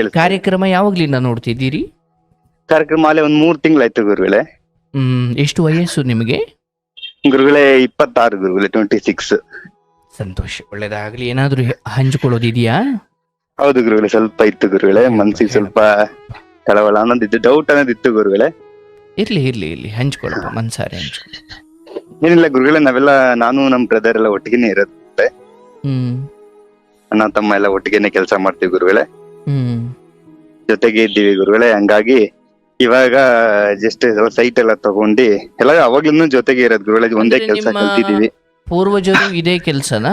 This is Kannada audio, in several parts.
ಕಾರ್ಯಕ್ರಮ ಯಾವಾಗ್ಲಿಂದ ನೋಡ್ತಿದ್ದೀರಿ? ಕಾರ್ಯಕ್ರಮ ಅಲ್ಲೇ ಒಂದ್ ಮೂರ್ ತಿಂಗಳಾಯ್ತು ಗುರುಗಳೇ. ಹ್ಮ್ ಎಷ್ಟು ವಯಸ್ಸು ನಿಮಗೆ? ಗುರುಗಳೇ ಇಪ್ಪತ್ತಾರು ಗುರುಗಳೇ ಟ್ವೆಂಟಿ ಸಿಕ್ಸ್ ಸಂತೋಷ ಒಳ್ಳೇದಾಗ್ಲಿ. ಏನಾದ್ರೂ ಹಂಚಿಕೊಳ್ಳೋದಿದೆಯಾ? ಹೌದು ಗುರುಗಳೇ ಸ್ವಲ್ಪ ಇತ್ತು ಗುರುಗಳೇ ಮನ್ಸಿಗೆ ಸ್ವಲ್ಪ ಕಳವಳ ಅನ್ನೋದಿತ್ತು ಡೌಟ್ ಅನ್ನೋದಿತ್ತು ಗುರುಗಳೇ. ಇರ್ಲಿ ಇರ್ಲಿ ಇರ್ಲಿ ಹಂಚ್ಕೊಳಪ್ಪ ಮನ್ಸಾರೆ ಹಂಚ್ಕೊಳ್ಳಿ. ಏನಿಲ್ಲ ಗುರುಗಳೇ ನಾವೆಲ್ಲ ನಾನು ನಮ್ ಬ್ರದರ್ ಎಲ್ಲ ಒಟ್ಟಿಗೆನೆ ಇರುತ್ತೆ. ಹ್ಮ್. ಅಣ್ಣ ತಮ್ಮ ಎಲ್ಲ ಒಟ್ಟಿಗೆನೆ ಕೆಲಸ ಮಾಡ್ತೀವಿ ಗುರುಗಳೇ. ಹ್ಮ್ ಜೊತೆಗೆ ಇದ್ದೀವಿ ಗುರುಗಳೇ ಹಂಗಾಗಿ ಇವಾಗ ಜಸ್ಟ್ ಸೈಟ್ ಎಲ್ಲ ತಗೊಂಡು ಎಲ್ಲ ಅವಾಗ್ಲೂ ಜೊತೆಗೆ ಇರೋದು ಗುರುಗಳೇ ಒಂದೇ ಕೆಲಸ ನಿಮ್ಮ- ಕಲ್ತಿದೀವಿ ಪೂರ್ವಜರು ಇದೇ ಕೆಲ್ಸನಾ?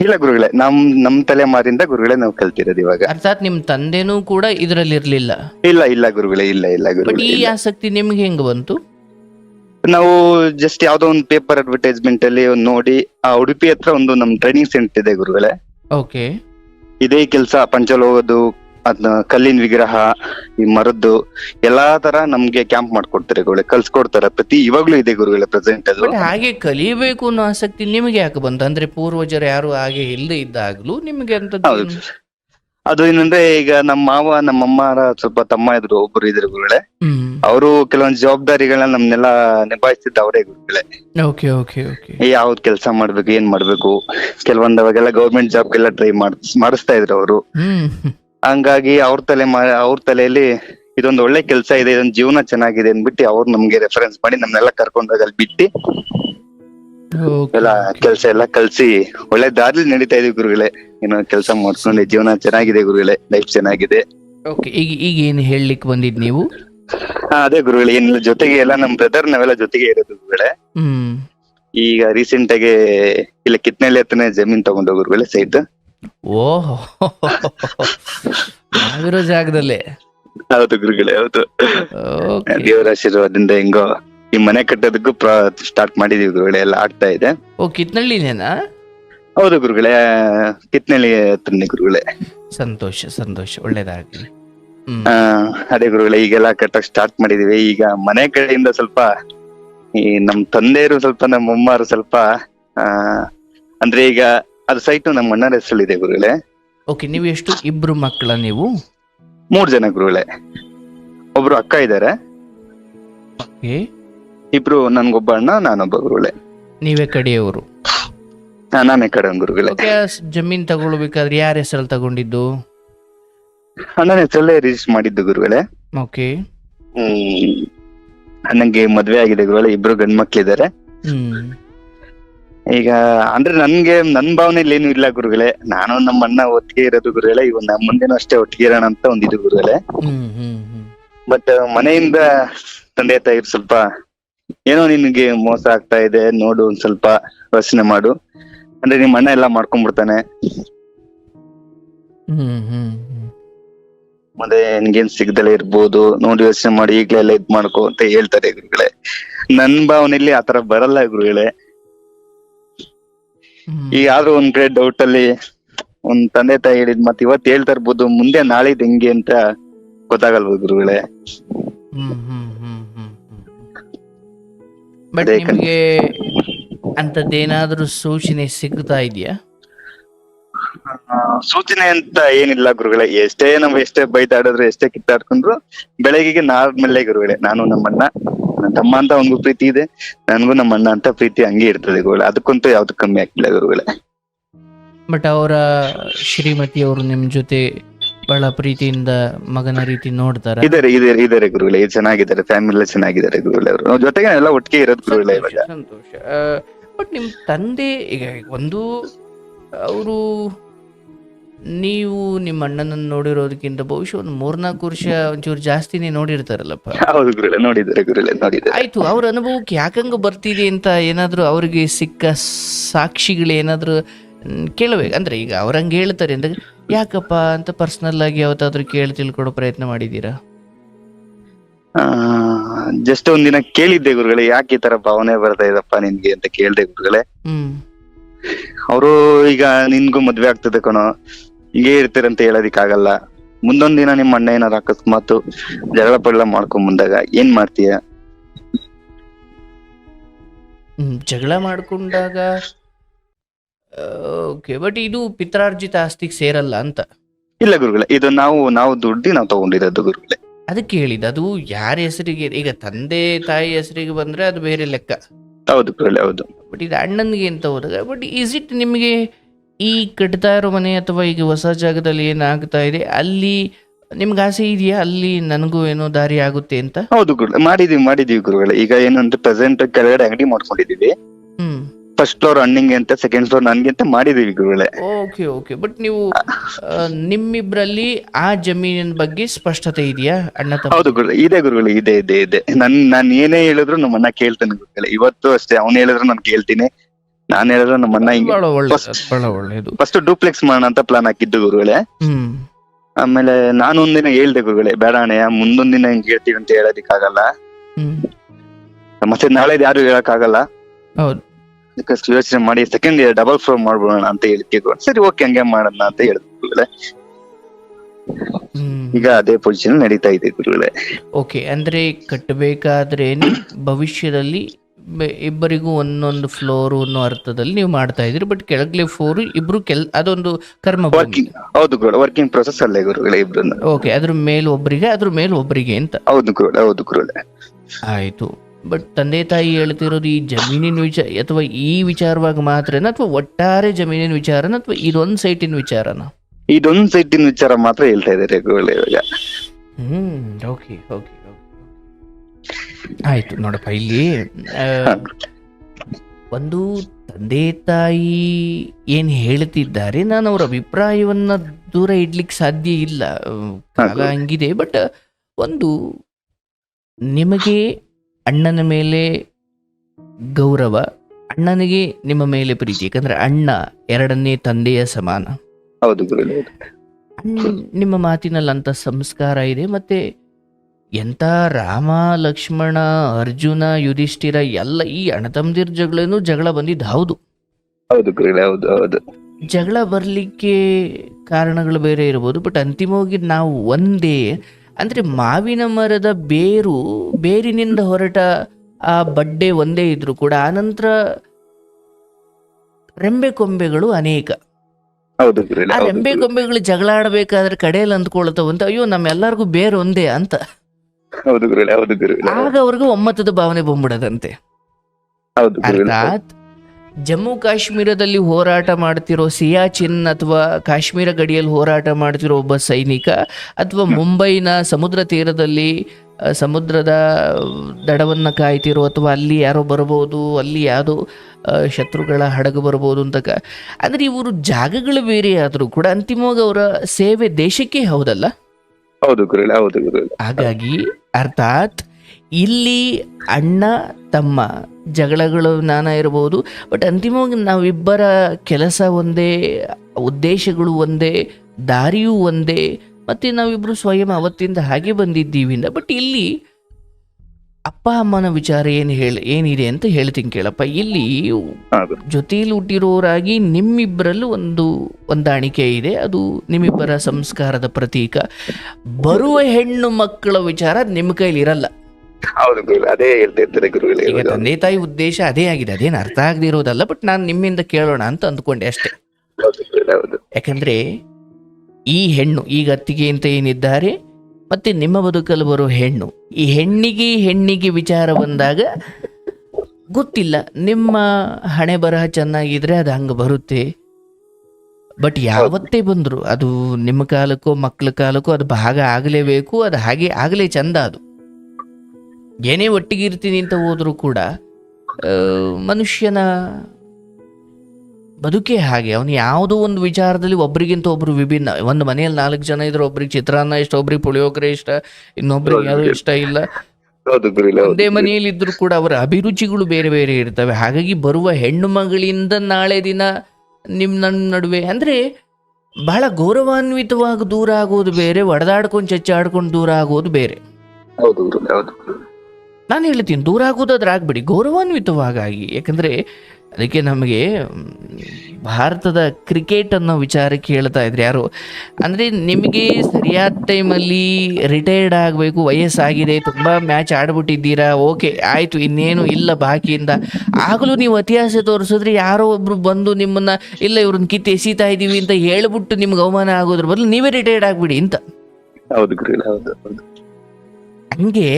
ಇಲ್ಲ ಗುರುಗಳೇ ನಮ್ ನಮ್ ತಲೆಮಾರಿಂದ ಗುರುಗಳೇ ನಾವು ಕಲ್ತಿರೋದು ಇವಾಗ. ಅರ್ಥಾತ್ ನಿಮ್ ತಂದೆನೂ ಕೂಡ ಇದ್ರಲ್ಲಿ ಇರ್ಲಿಲ್ಲ ಇಲ್ಲ ಇಲ್ಲ ಗುರುಗಳೇ ಇಲ್ಲ ಇಲ್ಲ ಬಟ್ ಗುರುಗಳೇ ಈ ಇಲ್ಲ. ಆಸಕ್ತಿ ನಿಮ್ಗೆ ಹೆಂಗ್ ಬಂತು? ನಾವು ಜಸ್ಟ್ ಯಾವ್ದೋ ಒಂದು ಪೇಪರ್ ಅಡ್ವರ್ಟೈಸ್ಮೆಂಟ್ ಅಲ್ಲಿ ಒಂದ್ ನೋಡಿ ಆ ಉಡುಪಿ ಹತ್ರ ಒಂದು ನಮ್ ಟ್ರೈನಿಂಗ್ ಸೆಂಟರ್ ಇದೆ ಗುರುಗಳೇ. ಓಕೆ ಇದೇ ಕೆಲಸ ಪಂಚಲೋಹದ್ದು ಅದ್ನ ಕಲ್ಲಿನ ವಿಗ್ರಹ ಈ ಮರದ್ದು ಎಲ್ಲಾ ತರ ನಮ್ಗೆ ಕ್ಯಾಂಪ್ ಮಾಡ್ಕೊಡ್ತಾರೆ ಗುರುಗಳೇ ಕಲ್ಸ್ಕೊಡ್ತಾರೆ ಪ್ರತಿ ಇವಾಗ್ಲೂ ಇದೆ ಗುರುಗಳೇ ಪ್ರೆಸೆಂಟ್ ಅದು. ಬಟ್ ಹಾಗೆ ಕಲಿಬೇಕು ಅನ್ನೋ ಆಸಕ್ತಿ ನಿಮಗೆ ಯಾಕೆ ಬಂತು? ಅಂದ್ರೆ ಪೂರ್ವಜರು ಯಾರು ಹಾಗೆ ಇಲ್ಲದೆ ಇದ್ದಾಗ್ಲೂ ನಿಮಗೆ ಅಂತ ಹೌದು. ಅದು ಏನಂದ್ರೆ ಈಗ ನಮ್ಮ ಮಾವ ನಮ್ಮ ಅಮ್ಮರ ಸ್ವಲ್ಪ ತಮ್ಮ ಇದ್ರು ಒಬ್ರು ಇದ್ರು ಗುರುಗಳೇ. ಅವರು ಕೆಲವೊಂದು ಜವಾಬ್ದಾರಿಗಳನ್ನ ನಮ್ನೆಲ್ಲ ನಿಭಾಯಿಸ್ತಿದ್ದ ಅವರೇ ಗುರುಗಳೇ. Okay okay okay. ಯಾವ್ದು ಕೆಲಸ ಮಾಡ್ಬೇಕು ಏನ್ ಮಾಡ್ಬೇಕು? ಕೆಲವೊಂದ್ ಅವಾಗೆಲ್ಲ ಗೌರ್ಮೆಂಟ್ ಜಾಬ್ಗೆಲ್ಲ ಟ್ರೈ ಮಾಡಿಸ್ತಾ ಇದ್ರು ಅವರು. ಹಂಗಾಗಿ ಅವ್ರ ತಲೆ ಅವ್ರ ತಲೆಯಲ್ಲಿ ಇದೊಂದು ಒಳ್ಳೆ ಕೆಲಸ ಇದೆ ಇದೊಂದು ಜೀವನ ಚೆನ್ನಾಗಿದೆ ಅಂದ್ಬಿಟ್ಟು ಅವ್ರು ನಮ್ಗೆ ರೆಫರೆನ್ಸ್ ಮಾಡಿ ನಮ್ನೆಲ್ಲ ಕರ್ಕೊಂಡೋಗಿ ಅಲ್ಲಿ ಬಿಟ್ಟು ಎಲ್ಲ. ಕೆಲಸ ಎಲ್ಲ ಕಲ್ಸಿ ಒಳ್ಳೆ ದಾರಿಲಿ ನಡೀತಾ ಇದೀವಿ ಗುರುಗಳೇ. ಏನೋ ಕೆಲಸ ಮಾಡ್ಕೊಂಡು ಜೀವನ ಚೆನ್ನಾಗಿದೆ ಗುರುಗಳೇ ಲೈಫ್ ಚೆನ್ನಾಗಿದೆ. ಓಕೆ ಈಗ ಈಗ ಏನ್ ಹೇಳಲಿಕ್ಕೆ ಬಂದಿದ್ ನೀವು? ಹಾ ಅದೇ ಗುರುಗಳೇ ಏನಿಲ್ಲ ಜೊತೆಗೆ ಎಲ್ಲ ನಮ್ ಬ್ರದರ್ ನಾವೆಲ್ಲ ಜೊತೆಗೆ ಇರೋದು ಗುರುಗಳೇ. ಹ್ಮ್. ಈಗ ರೀಸೆಂಟ್ ಆಗಿ ಇಲ್ಲ ಕಿತ್ನಲ್ಲಿ ಹತ್ತನೇ ಜಮೀನ್ ತಗೊಂಡು ಗುರುಗಳೇ ಸೈಟ್ ಓಹೋ ನಾವಿರೋ ಜಾಗದಲ್ಲೇ. ಹೌದು ಗುರುಗಳೇ ಹೌದು. ದೇವರ ಆಶೀರ್ವಾದದಿಂದ ಹೆಂಗೋ. ಈ ಮನೆ ಕಟ್ಟೋದಕ್ಕೂ ಸ್ಟಾರ್ಟ್ ಮಾಡಿದೀವಿ ಗುರುಗಳೇ ಎಲ್ಲ ಆಗ್ತಾ ಇದೆ. ಓ ಕಿತ್ನಳ್ಳಿನೇನಾ? ಹೌದು ಗುರುಗಳೇ ಕಿತ್ನಳ್ಳಿ ಹತ್ರನೇ ಗುರುಗಳೇ. ಸಂತೋಷ ಸಂತೋಷ ಒಳ್ಳೇದಾಗಲಿ. ಅದೇ ಗುರುಗಳೇ ಈಗೆಲ್ಲ ಕಟ್ಟಕ್ ಸ್ಟಾರ್ಟ್ ಮಾಡಿದೀವಿ. ಈಗ ಮನೆ ಕಡೆಯಿಂದ ಸ್ವಲ್ಪ ಈ ನಮ್ ತಂದೆಯರು ಸ್ವಲ್ಪ ನಮ್ಮ ಅಮ್ಮರು ಸ್ವಲ್ಪ ಅಂದ್ರೆ ಈಗ ಅದು ಸೈಟ್ ನಮ್ಮ ಅಣ್ಣರ ಹೆಸರಲ್ಲಿದೆ ಗುರುಗಳೇ. ಓಕೆ ನೀವು ಎಷ್ಟು ಇಬ್ರು ಮಕ್ಕಳ ನೀವು? ಮೂರ್ ಜನ ಗುರುಗಳೇ. ಒಬ್ರು ಅಕ್ಕ ಇದಾರೆ. ಓಕೆ ಇಬ್ರು ನನ್ಗೊಬ್ಬ ಅಣ್ಣ ನಾನೊಬ್ಬ ಗುರುಗಳೇ. ನೀವೇ ಕಡೆಯವರು. ನಾನೇ ಕಡೆ ಗುರುಗಳೇ. ಜಮೀನ್ ತಗೊಳ್ಬೇಕಾದ್ರೆ ಯಾರ ಹೆಸರಲ್ಲಿ ತಗೊಂಡಿದ್ದು? ಅಣ್ಣನ ಹೆಸರಲ್ಲೇ ರಿಜಿಸ್ಟರ್ ಮಾಡಿದ್ದು ಗುರುಗಳೇ. ಓಕೆ. ಹ್ಮ್ ಮದುವೆ ಮದ್ವೆ ಆಗಿದೆ ಗುರುಗಳೇ ಇಬ್ರು ಗಂಡ್ ಮಕ್ಳಿದಾರೆ. ಹ್ಮ್. ಈಗ ಅಂದ್ರೆ ನನ್ಗೆ ನನ್ ಭಾವನೆಯಲ್ಲಿ ಏನು ಇಲ್ಲ ಗುರುಗಳೇ. ನಾನು ನಮ್ಮ ಅಣ್ಣ ಒಟ್ಟಿಗೆ ಇರೋದು ಗುರುಗಳೇ ಇವ್ ನಮ್ಮ ಮುಂದೆನೂ ಅಷ್ಟೇ ಒಟ್ಟಿಗೆ ಇರೋಣ ಅಂತ ಒಂದಿದು ಗುರುಗಳೇ. ಹ್ಮ್ ಹ್ಮ್ ಹ್ಮ್. ಬಟ್ ಮನೆಯಿಂದ ತಂದೆ ತಾಯಿ ಸ್ವಲ್ಪ ಏನೋ ನಿನ್ಗೆ ಮೋಸ ಆಗ್ತಾ ಇದೆ ನೋಡು ಒಂದ್ ಸ್ವಲ್ಪ ಯೋಚನೆ ಮಾಡು. ಅಂದ್ರೆ ನಿಮ್ ಅಣ್ಣ ಎಲ್ಲ ಮಾಡ್ಕೊಂಡ್ಬಿಡ್ತಾನೆ. ಮತ್ತೆ ನಿನ್ಗೇನ್ ಸಿಗ್ದಲೆ ಇರ್ಬೋದು ನೋಡಿ ಯೋಚನೆ ಮಾಡಿ ಈಗ್ಲೇ ಎಲ್ಲ ಇದ್ ಮಾಡ್ಕೊ ಅಂತ ಹೇಳ್ತಾರೆ ಗುರುಗಳೇ. ನನ್ ಭಾವನೆಯಲ್ಲಿ ಆತರ ಬರಲ್ಲ ಗುರುಗಳೇ. ಈಗ ಆದ್ರೂ ಒಂದ್ ಕಡೆ ಡೌಟ್ ಅಲ್ಲಿ ಒಂದ್ ತಂದೆ ತಾಯಿ ಹೇಳಿದ್ ಮತ್ ಇವತ್ ಹೇಳ್ತಾ ಇರ್ಬೋದು ಮುಂದೆ ನಾಳಿದ್ ಹೆಂಗೆ ಅಂತ ಗೊತ್ತಾಗಲ್ವ ಗುರುಗಳೇ? ಹ್ಮ್ ಹ್ಮ್. ಬಟ್ ನಿಮಗೆ ಅಂತದ್ದೇನಾದ್ರೂ ಸೂಚನೆ ಸಿಗ್ತಾ ಇದೆಯಾ? ಸೂಚನೆ ಅಂತ ಏನಿಲ್ಲ ಗುರುಗಳೇ. ಎಷ್ಟೇ ನಮ್ಗೆ ಎಷ್ಟೇ ಬೈತಾಡಿದ್ರು ಎಷ್ಟೇ ಕಿತ್ತಾಡ್ಕೊಂಡ್ರು ಬೆಳಗ್ಗೆ ನಾರ್ಮಲ್ಲೇ ಗುರುಗಳೇ ನಾನು ನಮ್ಮಣ್ಣ ನನ್ನ ತಮ್ಮ ಅಂತ ಒಂದು ಪ್ರೀತಿ ಇದೆ ನನಗೂ ನಮ್ಮ ಅಣ್ಣ ಅಂತ ಪ್ರೀತಿ ಹಂಗೆ ಇರ್ತದೆ ಗುರುಗಳೇ. ಅದಕ್ಕಂತೂ ಯಾವ್ದು ಕಮ್ಮಿ ಆಗ್ತಿಲ್ಲ ಗುರುಗಳೇ. ಬಟ್ ಅವರ ಶ್ರೀಮತಿ ಅವರು ನಿಮ್ ಜೊತೆ ಬಹಳ ಪ್ರೀತಿಯಿಂದ ಮಗನ ರೀತಿ ನೋಡ್ತಾರೆ. ಇದಾರೆ ಇದಾರೆ ಇದಾರೆ ಗುರುಗಳೇ ಚೆನ್ನಾಗಿದ್ದಾರೆ ಫ್ಯಾಮಿಲಿ ಚೆನ್ನಾಗಿದ್ದಾರೆ ಗುರುಗಳೇ ಅವರು. ಜೊತೆಗೆ ಎಲ್ಲ ಒಟ್ಟಿಗೆ ಇರೋದು ಗುರುಗಳೇ ಇವಾಗ. ಸಂತೋಷ. ಬಟ್ ನಿಮ್ ತಂದೆ ಈಗ ಒಂದು ಅವರು ನೀವು ನಿಮ್ಮ ಅಣ್ಣನನ್ನು ನೋಡಿರೋದಕ್ಕಿಂತ ಬಹುಶಃ ಒಂದು ಮೂರ್ನಾಲ್ಕು ವರ್ಷ ಒಂಚೂರು ಜಾಸ್ತಿನೇ ನೋಡಿರ್ತಾರಲ್ಲಪ್ಪ. ಹೌದು ಗುರುಗಳೇ ನೋಡಿದ್ದಾರೆ ಗುರುಗಳೇ ನೋಡಿದ್ದಾರೆ. ಆಯ್ತು ಅವ್ರ ಅನುಭವಕ್ಕೆ ಯಾಕಂಗ ಬರ್ತಿದೆ ಅಂತ ಏನಾದ್ರೂ ಅವ್ರಿಗೆ ಸಿಕ್ಕ ಸಾಕ್ಷಿಗಳು ಏನಾದ್ರೂ ಕೇಳಬೇಕು. ಅಂದ್ರೆ ಈಗ ಅವ್ರಂಗೆ ಹೇಳ್ತಾರೆ ಅಂದ್ರೆ ಯಾಕಪ್ಪ ಅಂತ ಪರ್ಸನಲ್ ಆಗಿ ಯಾವತ್ತಾದ್ರೂ ಕೇಳಿ ತಿಳ್ಕೊಡೋ ಪ್ರಯತ್ನ ಮಾಡಿದ್ದೀರಾ? ಆ ಜಸ್ಟ್ ಒಂದಿನ ಕೇಳಿದ್ದೆ ಗುರುಗಳೇ ಯಾಕೆ ಈ ತರ ಭಾವನೆ ಬರ್ತಾ ಇದಪ್ಪ ನಿನ್ಗೆ ಅಂತ ಕೇಳಿದೆ ಗುರುಗಳೇ. ಅವರು ಈಗ ನಿನ್ಗೂ ಮದ್ವೆ ಆಗ್ತದೆ ಕಣೋ ಹಿಂಗೆ ಇರ್ತೀರಂತ ಹೇಳೋದಿಕ್ ಆಗಲ್ಲ ಮುಂದೊಂದ್ ದಿನ ನಿಮ್ಮ ಅಣ್ಣ ಏನಾರ ಮಾತು ಜಗಳ ಪಗಳ ಮಾಡ್ಕೊಂಡ್ ಬಂದಾಗ ಏನ್ ಮಾಡ್ತೀಯ? ಜಗಳ ಮಾಡ್ಕೊಂಡಾಗ ಓಕೆ ಬಟ್ ಇದು ಪಿತ್ರಾರ್ಜಿತ ಆಸ್ತಿಗೆ ಸೇರಲ್ಲ ಅಂತ. ಇಲ್ಲ ಗುರುಗಳೇ ಇದು ನಾವು ನಾವು ದುಡ್ಡಿ ನಾವು ತಗೊಂಡಿದ್ದು ಗುರುಗಳೇ. ಅದಕ್ಕೆ ಹೇಳಿದ ಅದು ಯಾರ ಹೆಸರಿಗೆ ಈಗ ತಂದೆ ತಾಯಿ ಹೆಸರಿಗೆ ಬಂದ್ರೆ ಅದು ಬೇರೆ ಲೆಕ್ಕ. ಹೌದು ಗುರುಗಳೇ ಹೌದು. ಬಟ್ ಇದು ಅಣ್ಣನಿಗೆ ಅಂತ ಹೋದಾಗ ಬಟ್ ಈಸ್ ಇಟ್ ನಿಮಗೆ ಈ ಕಟ್ತಾ ಇರೋ ಮನೆ ಅಥವಾ ಈಗ ಹೊಸ ಜಾಗದಲ್ಲಿ ಏನಾಗ್ತಾ ಇದೆ? ಅಲ್ಲಿ ನಿಮ್ಗೆ ಆಸೆ ಇದೆಯಾ? ಅಲ್ಲಿ ನನಗೂ ಏನೋ ದಾರಿ ಆಗುತ್ತೆ ಅಂತ? ಹೌದು ಗುರುಗಳೇ ಮಾಡಿದೀವಿ ಮಾಡಿದೀವಿ ಗುರುಗಳೇ. ಈಗ ಏನಂದ್ರೆ ಪ್ರೆಸೆಂಟ್ ಕೆಳಗಡೆ ಅಂಗಡಿ ಮಾಡ್ಕೊಂಡಿದೀವಿ ಹ್ಮ್. ಫಸ್ಟ್ ಫ್ಲೋರ್ ಅಣ್ಣಿಂಗ್ ಅಂತ ಸೆಕೆಂಡ್ ಫ್ಲೋರ್ ನನ್ಗೆ ಅಂತ ಮಾಡಿದೀವಿ ಗುರುಗಳೇ. ಓಕೆ ಓಕೆ ಬಟ್ ನೀವು ಆ, ನಿಮ್ಮಿಬ್ರಲ್ಲಿ ಆ ಜಮೀನಿನ ಬಗ್ಗೆ ಸ್ಪಷ್ಟತೆ ಇದೆಯಾ ಅಣ್ಣ ತಮ್ಮ? ಹೌದು ಗುರು ಇದೆ ಗುರುಗಳೇ ಇದೆ ಇದೆ ಇದೆ. ನನ್ ನಾನ್ ಏನೇ ಹೇಳಿದ್ರು ನಮ್ಮ ಅಣ್ಣ ಕೇಳ್ತಾನೆ ಗುರುಗಳೇ. ಇವತ್ತು ಅಷ್ಟೇ ಅವ್ನು ಹೇಳಿದ್ರು ನಾನು ಕೇಳ್ತೀನಿ. ನಾನ್ ಹೇಳಿದ್ರು ನಮ್ಮ ಅಣ್ಣ ಹಿಂಗೆ ಬಹಳ ಫಸ್ಟ್ ಡೂಪ್ಲೆಕ್ಸ್ ಮಾಡೋಣ ಅಂತ ಪ್ಲಾನ್ ಹಾಕಿದ್ದು ಗುರುಗಳೇ. ಹ್ಮ್. ಆಮೇಲೆ ನಾನು ಒಂದಿನ ಹೇಳ್ದೆ ಗುರುಗಳೇ ಬೇಡ ಅಣ್ಣಯ್ಯ ಮುಂದೊಂದ್ ದಿನ ಹಿಂಗ್ ಹೇಳ್ತೀವಿ ಅಂತ ಹೇಳೋದಿಕ್ಕಾಗಲ್ಲ. ಹ್ಮ್. ಮತ್ತೆ ನಾಳೆ ಯಾರು ಹೇಳಕ್ಕಾಗಲ್ಲ. ಹೌದು. ಅದಕ್ಕೆ ಯೋಚನೆ ಮಾಡಿ ಸೆಕೆಂಡ್ ಇಯರ್ ಡಬಲ್ ಫ್ಲೋರ್ ಮಾಡ್ಬಿಡೋಣ ಅಂತ ಹೇಳ್ತೀವಿ ಸರಿ ಓಕೆ ಹಂಗೆ ಮಾಡೋಣ ಅಂತ ಹೇಳಿದ್ರೆ ಈಗ ಅದೇ ಪೊಸಿಷನ್ ನಡೀತಾ ಇದೆ ಗುರುಗಳೇ. ಓಕೆ ಅಂದ್ರೆ ಕಟ್ಟಬೇಕಾದ್ರೆ ಭವಿಷ್ಯದಲ್ಲಿ ಇಬ್ಬರಿಗೂ ಒಂದೊಂದು ಫ್ಲೋರ್ ಅನ್ನೋ ಅರ್ಥದಲ್ಲಿ ನೀವು ಮಾಡ್ತಾ ಇದ್ರಿ ಬಟ್ ಕೆಳಗ್ಲೆ ಫ್ಲೋರ್ ಇಬ್ರು ಕೆಲ್ ಅದೊಂದು ಕರ್ಮ ವರ್ಕಿಂಗ್ ಹೌದು ಗುರುಗಳೇ ವರ್ಕಿಂಗ್ ಪ್ರೊಸೆಸ್ ಅಲ್ಲೇ ಗುರುಗಳೇ ಇಬ್ರು ಓಕೆ ಅದ್ರ ಮೇಲೆ ಒಬ್ಬರಿಗೆ ಅದ್ರ ಮೇಲೆ ಒಬ್ಬರಿಗೆ ಅಂತ. ಹೌದು ಗುರುಗಳೇ ಹೌದು ಗುರುಗಳೇ. ಆಯ್ತು. ಬಟ್ ತಂದೆ ತಾಯಿ ಹೇಳ್ತಿರೋದು ಈ ಜಮೀನಿನ ವಿಚಾರ ಅಥವಾ ಈ ವಿಚಾರವಾಗಿ ಮಾತ್ರನಾ ಅಥವಾ ಒಟ್ಟಾರೆ ಜಮೀನಿನ ವಿಚಾರನ ಅಥವಾ ಇದೊಂದು ಸೈಟಿನ ವಿಚಾರನ? ಇದೊಂದ್ ಸೈಟಿನ ವಿಚಾರ ಮಾತ್ರ ಹೇಳ್ತಾ ಇದ್ದಾರೆ ಇವಾಗ. ಹ್ಮ್ ಓಕೆ ಓಕೆ ಆಯ್ತು ನೋಡಪ್ಪ ಇಲ್ಲಿ ಒಂದು ತಂದೆ ತಾಯಿ ಏನ್ ಹೇಳ್ತಿದ್ದಾರೆ ನಾನು ಅವ್ರ ಅಭಿಪ್ರಾಯವನ್ನ ದೂರ ಇಡ್ಲಿಕ್ಕೆ ಸಾಧ್ಯ ಇಲ್ಲ. ಕಾಲ ಹಂಗಿದೆ ಬಟ್ ಒಂದು ನಿಮಗೆ ಅಣ್ಣನ ಮೇಲೆ ಗೌರವ ಅಣ್ಣನಿಗೆ ನಿಮ್ಮ ಮೇಲೆ ಪ್ರೀತಿ ಯಾಕಂದ್ರೆ ಅಣ್ಣ ಎರಡನೇ ತಂದೆಯ ಸಮಾನ. ಹೌದು ನಿಮ್ಮ ಮಾತಿನಲ್ಲಿ ಅಂತ ಸಂಸ್ಕಾರ ಇದೆ ಮತ್ತೆ ಎಂತ ರಾಮ ಲಕ್ಷ್ಮಣ ಅರ್ಜುನ ಯುಧಿಷ್ಠಿರ ಎಲ್ಲ ಈ ಅಣ್ಣತಮ್ಮದಿರ ಜಗಳೇನು ಜಗಳ ಬಂದಿದ್ದು ಹೌದು. ಹೌದು ಗುರುಗಳೇ ಹೌದು ಹೌದು. ಜಗಳ ಬರ್ಲಿಕ್ಕೆ ಕಾರಣಗಳು ಬೇರೆ ಇರಬಹುದು ಬಟ್ ಅಂತಿಮವಾಗಿ ನಾವು ಒಂದೇ ಅಂದ್ರೆ ಮಾವಿನ ಮರದ ಬೇರು ಬೇರಿನಿಂದ ಹೊರಟ ಆ ಬಡ್ಡೆ ಒಂದೇ ಇದ್ರು ಕೂಡ ಆನಂತರ ರೆಂಬೆ ಕೊಂಬೆಗಳು ಅನೇಕ. ಆ ರೆಂಬೆ ಕೊಂಬೆಗಳು ಜಗಳ ಆಡ್ಬೇಕಾದ್ರೆ ಕಡೆಯಲ್ಲಿ ಅಂದ್ಕೊಳ್ತಾವಂತ ಅಯ್ಯೋ ನಮ್ಮೆಲ್ಲರಿಗೂ ಬೇರು ಒಂದೇ ಅಂತ. ಆಗ ಅವ್ರಿಗೂ ಒಮ್ಮತದ ಭಾವನೆ ಬಂದ್ಬಿಡದಂತೆ. ಅರ್ಥಾತ್ ಜಮ್ಮು ಕಾಶ್ಮೀರದಲ್ಲಿ ಹೋರಾಟ ಮಾಡ್ತಿರೋ ಸಿಯಾಚಿನ್ ಅಥವಾ ಕಾಶ್ಮೀರ ಗಡಿಯಲ್ಲಿ ಹೋರಾಟ ಮಾಡ್ತಿರೋ ಒಬ್ಬ ಸೈನಿಕ ಅಥವಾ ಮುಂಬೈನ ಸಮುದ್ರ ತೀರದಲ್ಲಿ ಸಮುದ್ರದ ದಡವನ್ನು ಕಾಯ್ತಿರೋ ಅಥವಾ ಅಲ್ಲಿ ಯಾರೋ ಬರಬಹುದು ಅಲ್ಲಿ ಯಾವುದೋ ಶತ್ರುಗಳ ಹಡಗು ಬರಬಹುದು ಅಂತ ಕ- ಅಂದ್ರೆ ಇವರು ಜಾಗಗಳು ಬೇರೆ ಆದರೂ ಕೂಡ ಅಂತಿಮವಾಗಿ ಅವರ ಸೇವೆ ದೇಶಕ್ಕೆ ಹೌದಲ್ಲ? ಹೌದು ಹೌದು ಹಾಗಾಗಿ ಅರ್ಥಾತ್ ಇಲ್ಲಿ ಅಣ್ಣ ತಮ್ಮ ಜಗಳಗಳು ನಾನಾ ಇರಬಹುದು ಬಟ್ ಅಂತಿಮವಾಗಿ ನಾವಿಬ್ಬರ ಕೆಲಸ ಒಂದೇ ಉದ್ದೇಶಗಳು ಒಂದೇ ದಾರಿಯೂ ಒಂದೇ. ಮತ್ತು ನಾವಿಬ್ಬರು ಸ್ವಯಂ ಅವತ್ತಿಂದ ಹಾಗೆ ಬಂದಿದ್ದೀವಿ ಬಟ್ ಇಲ್ಲಿ ಅಪ್ಪ ಅಮ್ಮನ ವಿಚಾರ ಏನು ಹೇಳಿ ಏನಿದೆ ಅಂತ ಹೇಳ್ತೀನಿ ಕೇಳಪ್ಪ. ಇಲ್ಲಿ ಜೊತೆಯಲ್ಲಿ ಹುಟ್ಟಿರೋರಾಗಿ ನಿಮ್ಮಿಬ್ಬರಲ್ಲೂ ಒಂದು ಹೊಂದಾಣಿಕೆ ಇದೆ. ಅದು ನಿಮ್ಮಿಬ್ಬರ ಸಂಸ್ಕಾರದ ಪ್ರತೀಕ. ಬರುವ ಹೆಣ್ಣು ಮಕ್ಕಳ ವಿಚಾರ ನಿಮ್ಮ ಕೈಲಿ ಇರಲ್ಲ ಹೌದು ಗುರು ಅದೇ ಹೇಳ್ತಾ ಇರ್ತಾರೆ ಗುರುಗಳೇ ಈಗ. ತಂದೆ ತಾಯಿ ಉದ್ದೇಶ ಅದೇ ಆಗಿದೆ ಅದೇನು ಅರ್ಥ ಆಗದಿರೋದಲ್ಲ ಬಟ್ ನಾನು ನಿಮ್ಮಿಂದ ಕೇಳೋಣ ಅಂತ ಅಂದ್ಕೊಂಡೆ ಅಷ್ಟೇ. ಹೌದು ಯಾಕಂದ್ರೆ ಈ ಹೆಣ್ಣು ಈಗ ಅತ್ತಿಗೆ ಅಂತ ಏನಿದ್ದಾರೆ ಮತ್ತೆ ನಿಮ್ಮ ಬದುಕಲ್ಲಿ ಬರೋ ಹೆಣ್ಣು ಈ ಹೆಣ್ಣಿಗೆ ಹೆಣ್ಣಿಗೆ ವಿಚಾರ ಬಂದಾಗ ಗೊತ್ತಿಲ್ಲ ನಿಮ್ಮ ಹಣೆ ಬರಹ ಚೆನ್ನಾಗಿದ್ರೆ ಅದು ಹಂಗೆ ಬರುತ್ತೆ. ಬಟ್ ಯಾವತ್ತೇ ಬಂದ್ರು ಅದು ನಿಮ್ಮ ಕಾಲಕ್ಕೂ ಮಕ್ಕಳ ಕಾಲಕ್ಕೋ ಅದು ಭಾಗ ಆಗಲೇಬೇಕು ಅದು ಹಾಗೆ ಆಗಲೇ ಚಂದ ಅದು. ಏನೇ ಒಟ್ಟಿಗೆ ಇರ್ತೀನಿ ಅಂತ ಹೋದ್ರು ಕೂಡ ಮನುಷ್ಯನ ಬದುಕೇ ಹಾಗೆ. ಅವನು ಯಾವುದೋ ಒಂದು ವಿಚಾರದಲ್ಲಿ ಒಬ್ರಿಗಿಂತ ಒಬ್ರು ವಿಭಿನ್ನ. ಒಂದು ಮನೆಯಲ್ಲಿ ನಾಲ್ಕು ಜನ ಇದ್ರೆ ಒಬ್ರಿಗೆ ಚಿತ್ರಾನ್ನ ಇಷ್ಟ ಒಬ್ರಿಗೆ ಪುಳಿಯೋಗರೆ ಇಷ್ಟ ಇನ್ನೊಬ್ರಿಗೆ ಯಾವ್ದು ಇಷ್ಟ ಇಲ್ಲ. ಒಂದೇ ಮನೆಯಲ್ಲಿ ಇದ್ರು ಕೂಡ ಅವರ ಅಭಿರುಚಿಗಳು ಬೇರೆ ಬೇರೆ ಇರ್ತವೆ. ಹಾಗಾಗಿ ಬರುವ ಹೆಣ್ಣು ಮಗಳಿಂದ ನಾಳೆ ದಿನ ನಿಮ್ ನನ್ನ ನಡುವೆ ಅಂದ್ರೆ ಬಹಳ ಗೌರವಾನ್ವಿತವಾಗಿ ದೂರ ಆಗೋದು ಬೇರೆ ಒಡೆದಾಡ್ಕೊಂಡು ಚಚ್ಚಾಡ್ಕೊಂಡು ದೂರ ಆಗೋದು ಬೇರೆ. ನಾನು ಹೇಳ್ತೀನಿ ದೂರ ಆಗೋದಾದ್ರೆ ಆಗ್ಬಿಡಿ. ಗೌರವಾನ್ವಿತವಾಗಿ ಯಾಕಂದ್ರೆ ಅದಕ್ಕೆ ನಮಗೆ ಭಾರತದ ಕ್ರಿಕೆಟ್ ಅನ್ನೋ ವಿಚಾರಕ್ಕೆ ಹೇಳ್ತಾ ಇದ್ರು ಯಾರು? ಅಂದರೆ ನಿಮಗೆ ಸರಿಯಾದ ಟೈಮಲ್ಲಿ ರಿಟೈರ್ಡ್ ಆಗಬೇಕು ವಯಸ್ಸಾಗಿದೆ ತುಂಬ ಮ್ಯಾಚ್ ಆಡ್ಬಿಟ್ಟಿದ್ದೀರಾ ಓಕೆ ಆಯಿತು ಇನ್ನೇನು ಇಲ್ಲ ಬಾಕಿಯಿಂದ. ಆಗಲೂ ನೀವು ಇತಿಹಾಸ ತೋರಿಸಿದ್ರೆ ಯಾರೋ ಒಬ್ರು ಬಂದು ನಿಮ್ಮನ್ನ ಇಲ್ಲ ಇವ್ರನ್ನ ಕಿತ್ತು ಎಸೀತಾ ಇದ್ದೀವಿ ಅಂತ ಹೇಳ್ಬಿಟ್ಟು ನಿಮ್ಗೆ ಅವಮಾನ ಆಗೋದ್ರ ಬದಲು ನೀವೇ ರಿಟೈರ್ಡ್ ಆಗ್ಬಿಡಿ ಅಂತ. ಹೌದು ಹೌದು. ಹಂಗೆ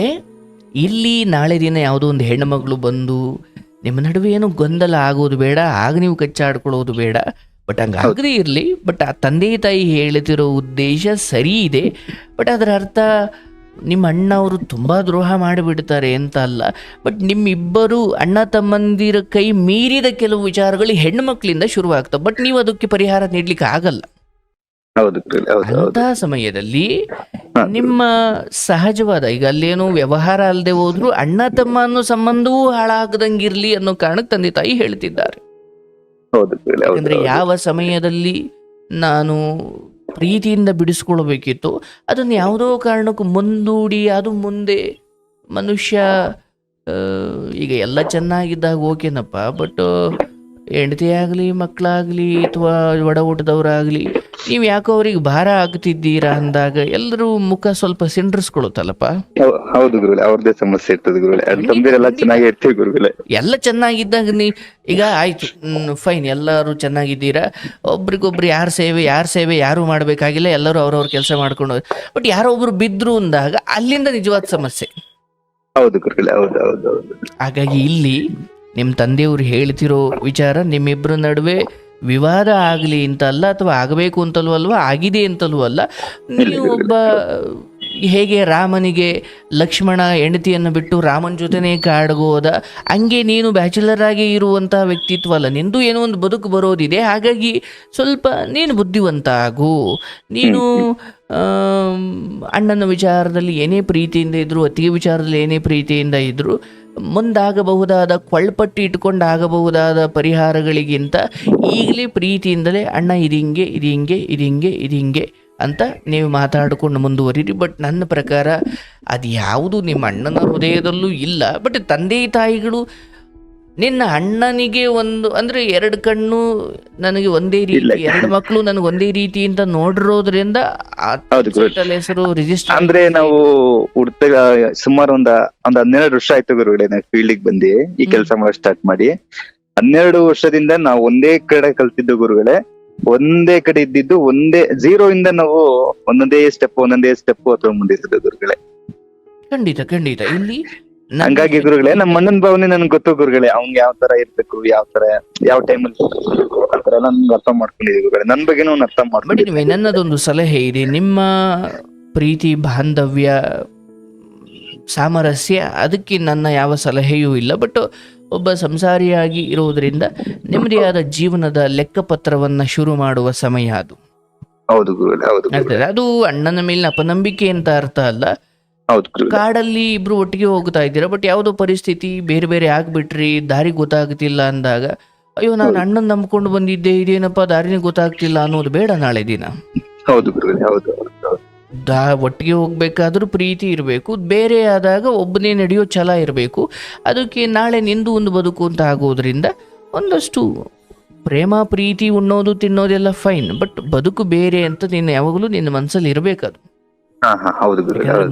ಇಲ್ಲಿ ನಾಳೆ ದಿನ ಯಾವುದೋ ಒಂದು ಹೆಣ್ಣು ಮಗಳು ಬಂದು ನಿಮ್ಮ ನಡುವೆ ಏನು ಗೊಂದಲ ಆಗೋದು ಬೇಡ ಆಗ ನೀವು ಕಚ್ಚಾಡ್ಕೊಳ್ಳೋದು ಬೇಡ. ಬಟ್ ಹಂಗಾಗದೇ ಇರಲಿ ಬಟ್ ಆ ತಂದೆ ತಾಯಿ ಹೇಳ್ತಿರೋ ಉದ್ದೇಶ ಸರಿ ಇದೆ. ಬಟ್ ಅದರ ಅರ್ಥ ನಿಮ್ಮ ಅಣ್ಣ ಅವರು ತುಂಬ ದ್ರೋಹ ಮಾಡಿಬಿಡ್ತಾರೆ ಅಂತ ಅಲ್ಲ. ಬಟ್ ನಿಮ್ಮಿಬ್ಬರು ಅಣ್ಣ ತಮ್ಮಂದಿರ ಕೈ ಮೀರಿದ ಕೆಲವು ವಿಚಾರಗಳು ಹೆಣ್ಣು ಮಕ್ಕಳಿಂದ ಶುರುವಾಗ್ತವೆ. ಬಟ್ ನೀವು ಅದಕ್ಕೆ ಪರಿಹಾರ ನೀಡಲಿಕ್ಕೆ ಆಗಲ್ಲ. ಹೌದು ಹೌದು ಸಮಯದಲ್ಲಿ ನಿಮ್ಮ ಸಹಜವಾದ ಈಗ ಅಲ್ಲೇನು ವ್ಯವಹಾರ ಅಲ್ಲದೆ ಹೋದ್ರು ಅಣ್ಣ ತಮ್ಮ ಅನ್ನೋ ಸಂಬಂಧವೂ ಹಾಳಾಗದಂಗಿರ್ಲಿ ಅನ್ನೋ ಕಾರಣಕ್ಕೆ ತಂದೆ ತಾಯಿ ಹೇಳ್ತಿದ್ದಾರೆ. ಯಾಕಂದ್ರೆ ಯಾವ ಸಮಯದಲ್ಲಿ ನಾನು ಪ್ರೀತಿಯಿಂದ ಬಿಡಿಸ್ಕೊಳ್ಬೇಕಿತ್ತು ಅದನ್ನ ಯಾವುದೋ ಕಾರಣಕ್ಕೂ ಮುಂದೂಡಿ ಅದು ಮುಂದೆ ಮನುಷ್ಯ ಈಗ ಎಲ್ಲ ಚೆನ್ನಾಗಿದ್ದಾಗ ಓಕೆನಪ್ಪ ಬಟ್ ಹೆಂಡತಿ ಆಗಲಿ ಮಕ್ಕಳಾಗಲಿ ಅಥವಾ ಒಡ ಊಟದವರಾಗಲಿ ನೀವು ಯಾಕೋ ಅವ್ರಿಗೆ ಭಾರ ಆಗ್ತಿದ್ದೀರಾ ಅಂದಾಗ ಎಲ್ಲರೂ ಮುಖ ಸ್ವಲ್ಪ ಸಿಂಡ್ರಿಸ್ಕೊಳುತ್ತಲ್ಲಪ್ಪ ಹೌದು ಗುರುಗಳೇ ಅವ್ರದೇ ಸಮಸ್ಯೆ ಇರ್ತದೆ ಗುರುಗಳೇ. ಅಲ್ಲಿ ತಂದಿರೆಲ್ಲ ಚೆನ್ನಾಗಿ ಇರ್ತೀವಿ ಗುರುಗಳೇ. ಎಲ್ಲ ಚೆನ್ನಾಗಿದ್ದಾಗ ನೀ ಈಗ ಆಯ್ತು ಫೈನ್ ಎಲ್ಲರೂ ಚೆನ್ನಾಗಿದ್ದೀರಾ? ಒಬ್ರಿಗೊಬ್ರು ಯಾರ ಸೇವೆ ಯಾರ ಸೇವೆ ಯಾರು ಮಾಡಬೇಕಾಗಿಲ್ಲ ಎಲ್ಲರೂ ಅವ್ರವ್ರ ಕೆಲಸ ಮಾಡ್ಕೊಂಡು. ಬಟ್ ಯಾರೋ ಒಬ್ರು ಬಿದ್ರು ಅಂದಾಗ ಅಲ್ಲಿಂದ ನಿಜವಾದ ಸಮಸ್ಯೆ. ಹೌದು ಗುರುಗಳೇ ಹೌದು ಹೌದು ಹೌದು. ಹಾಗಾಗಿ ಇಲ್ಲಿ ನಿಮ್ಮ ತಂದೆಯವರು ಹೇಳ್ತಿರೋ ವಿಚಾರ ನಿಮ್ಮಿಬ್ಬರ ನಡುವೆ ವಿವಾದ ಆಗಲಿ ಅಂತ ಅಲ್ಲ ಅಥವಾ ಆಗಬೇಕು ಅಂತಲೂ ಅಲ್ವಾ? ಆಗಿದೆ ಅಂತಲೂ ಅಲ್ಲ. ನೀವು ಒಬ್ಬ ಹೇಗೆ ರಾಮನಿಗೆ ಲಕ್ಷ್ಮಣ ಹೆಂಡತಿಯನ್ನು ಬಿಟ್ಟು ರಾಮನ ಜೊತೆನೇ ಕಾಡ್ಗೋದ? ಹಂಗೆ ನೀನು ಬ್ಯಾಚುಲರ್ ಆಗಿ ಇರುವಂತಹ ವ್ಯಕ್ತಿತ್ವ ಅಲ್ಲ ನಿಂದು ಏನೋ ಒಂದು ಬದುಕು ಬರೋದಿದೆ. ಹಾಗಾಗಿ ಸ್ವಲ್ಪ ನೀನು ಬುದ್ಧಿವಂತ ಆಗು ನೀನು ಅಣ್ಣನ ವಿಚಾರದಲ್ಲಿ ಏನೇ ಪ್ರೀತಿಯಿಂದ ಇದ್ರು ಅತಿಗೆ ವಿಚಾರದಲ್ಲಿ ಏನೇ ಪ್ರೀತಿಯಿಂದ ಇದ್ರು, ಮುಂದಾಗಬಹುದಾದ ಕೊಳ್ಳಪಟ್ಟಿ ಇಟ್ಕೊಂಡು ಆಗಬಹುದಾದ ಪರಿಹಾರಗಳಿಗಿಂತ ಈಗಲೇ ಪ್ರೀತಿಯಿಂದಲೇ ಅಣ್ಣ ಇದಿಂಗೆ ಇದಿಂಗೆ ಇದಿಂಗೆ ಇದಿಂಗೆ ಅಂತ ನೀವು ಮಾತಾಡಿಕೊಂಡು ಮುಂದುವರಿರಿ. ಬಟ್ ನನ್ನ ಪ್ರಕಾರ ಅದು ಯಾವುದು ನಿಮ್ಮ ಅಣ್ಣನ ಹೃದಯದಲ್ಲೂ ಇಲ್ಲ. ಬಟ್ ತಂದೆ ತಾಯಿಗಳು ನಿನ್ನ ಅಣ್ಣನಿಗೆ ಒಂದು ಅಂದ್ರೆ ಎರಡು ಕಣ್ಣು ನನಗೆ ಒಂದೇ ರೀತಿ ಎರಡು ಮಕ್ಕಳು ನನಗೆ ಒಂದೇ ರೀತಿ ಅಂತ ನೋಡಿರೋದ್ರಿಂದ ಹೆಸರು ರಿಜಿಸ್ಟರ್ ಅಂದ್ರೆ ನಾವು ಹುಡ್ತಾಗ ಸುಮಾರು ಒಂದ ಒಂದ್ ಹನ್ನೆರಡು ವರ್ಷ ಆಯ್ತು ಗುರುಗಳೇ ನಾವು ಫೀಲ್ಡ್ ಬಂದಿ. ಈ ಕೆಲಸ ಮಾಡಕ್ ಸ್ಟಾರ್ಟ್ ಮಾಡಿ. ಹನ್ನೆರಡು ವರ್ಷದಿಂದ ನಾವು ಒಂದೇ ಕಡೆ ಕಲ್ತಿದ್ದು ಗುರುಗಳೇ. ಒಂದೇ ಕಡೆ ಇದ್ದಿದ್ದು ಒಂದೇ ಜೀರೋ ಇಂದ ನಾವು ಒಂದೊಂದೇ ಸ್ಟೆಪ್ ಒಂದೊಂದೇ ಸ್ಟೆಪ್ ಅಥವಾ ಮುಂದಿಸಿದ್ದು ಗುರುಗಳೇ. ಖಂಡಿತ ಖಂಡಿತ. ಇಲ್ಲಿ ನನ್ನ- ಹಂಗಾಗಿ ಗುರುಗಳೇ ನಮ್ಮ ಅಣ್ಣನ ಭಾವನೆ ನನ್ಗೆ ಗೊತ್ತು ಗುರುಗಳೇ ಅವ್ನ್ಗೆ ಯಾವ ತರ ಇರ್ಬೇಕು ಯಾವ ತರ ಯಾವ ಟೈಮ್ ಅಲ್ಲಿ ತರ ಎಲ್ಲ ನನ್ಗೆ ಅರ್ಥ ಮಾಡ್ಕೊಂಡಿದ್ದೀವಿ ಗುರುಗಳೇ. ನನ್ ಬಗ್ಗೆನೂ ಅವ್ನು ಅರ್ಥ ಮಾಡ್ಕೊಂಡಿದ್ದೀವಿ ನನ್ನದೊಂದು ಸಲಹೆ ಇದೆ. ನಿಮ್ಮ ಪ್ರೀತಿ ಬಾಂಧವ್ಯ ಸಾಮರಸ್ಯ ಅದಕ್ಕೆ ನನ್ನ ಯಾವ ಸಲಹೆಯೂ ಇಲ್ಲ. ಬಟ್ ಒಬ್ಬ ಸಂಸಾರಿಯಾಗಿ ಇರುವುದರಿಂದ ನಿಮ್ಮದೇ ಜೀವನದ ಲೆಕ್ಕಪತ್ರವನ್ನ ಶುರು ಮಾಡುವ ಸಮಯ ಅದು. ಹೌದು ಗುರುಗಳೇ ಹೌದು ಅದು ಅಣ್ಣನ ಮೇಲಿನ ಅಪನಂಬಿಕೆ ಅಂತ ಅರ್ಥ ಅಲ್ಲ. ಕಾಡಲ್ಲಿ ಇಬ್ರು ಒಟ್ಟಿಗೆ ಹೋಗ್ತಾ ಇದ್ದೀರಾ ಬಟ್ ಯಾವುದೋ ಪರಿಸ್ಥಿತಿ ಬೇರೆ ಬೇರೆ ಆಗ್ಬಿಟ್ರಿ ದಾರಿ ಗೊತ್ತಾಗ್ತಿಲ್ಲ ಅಂದಾಗ ಅಯ್ಯೋ ನಾನು ಅಣ್ಣನ್ ನಂಬ್ಕೊಂಡು ಬಂದಿದ್ದೆ ಇದೇನಪ್ಪ ದಾರಿನೇ ಗೊತ್ತಾಗ್ತಿಲ್ಲ ಅನ್ನೋದು ಬೇಡ ನಾಳೆ ದಿನ. ಹೌದು. ದಾ ಒಟ್ಟಿಗೆ ಹೋಗ್ಬೇಕಾದ್ರೂ ಪ್ರೀತಿ ಇರಬೇಕು ಬೇರೆ ಆದಾಗ ಒಬ್ಬನೇ ನಡೆಯೋ ಛಲ ಇರಬೇಕು. ಅದಕ್ಕೆ ನಾಳೆ ನಿಂದು ಒಂದು ಬದುಕು ಅಂತ ಆಗೋದ್ರಿಂದ ಒಂದಷ್ಟು ಪ್ರೇಮ ಪ್ರೀತಿ ಉಣ್ಣೋದು ತಿನ್ನೋದೆಲ್ಲ ಫೈನ್ ಬಟ್ ಬದುಕು ಬೇರೆ ಅಂತ ನೀನು ಯಾವಾಗಲೂ ನಿನ್ನ ಮನಸ್ಸಲ್ಲಿ ಇರಬೇಕದು.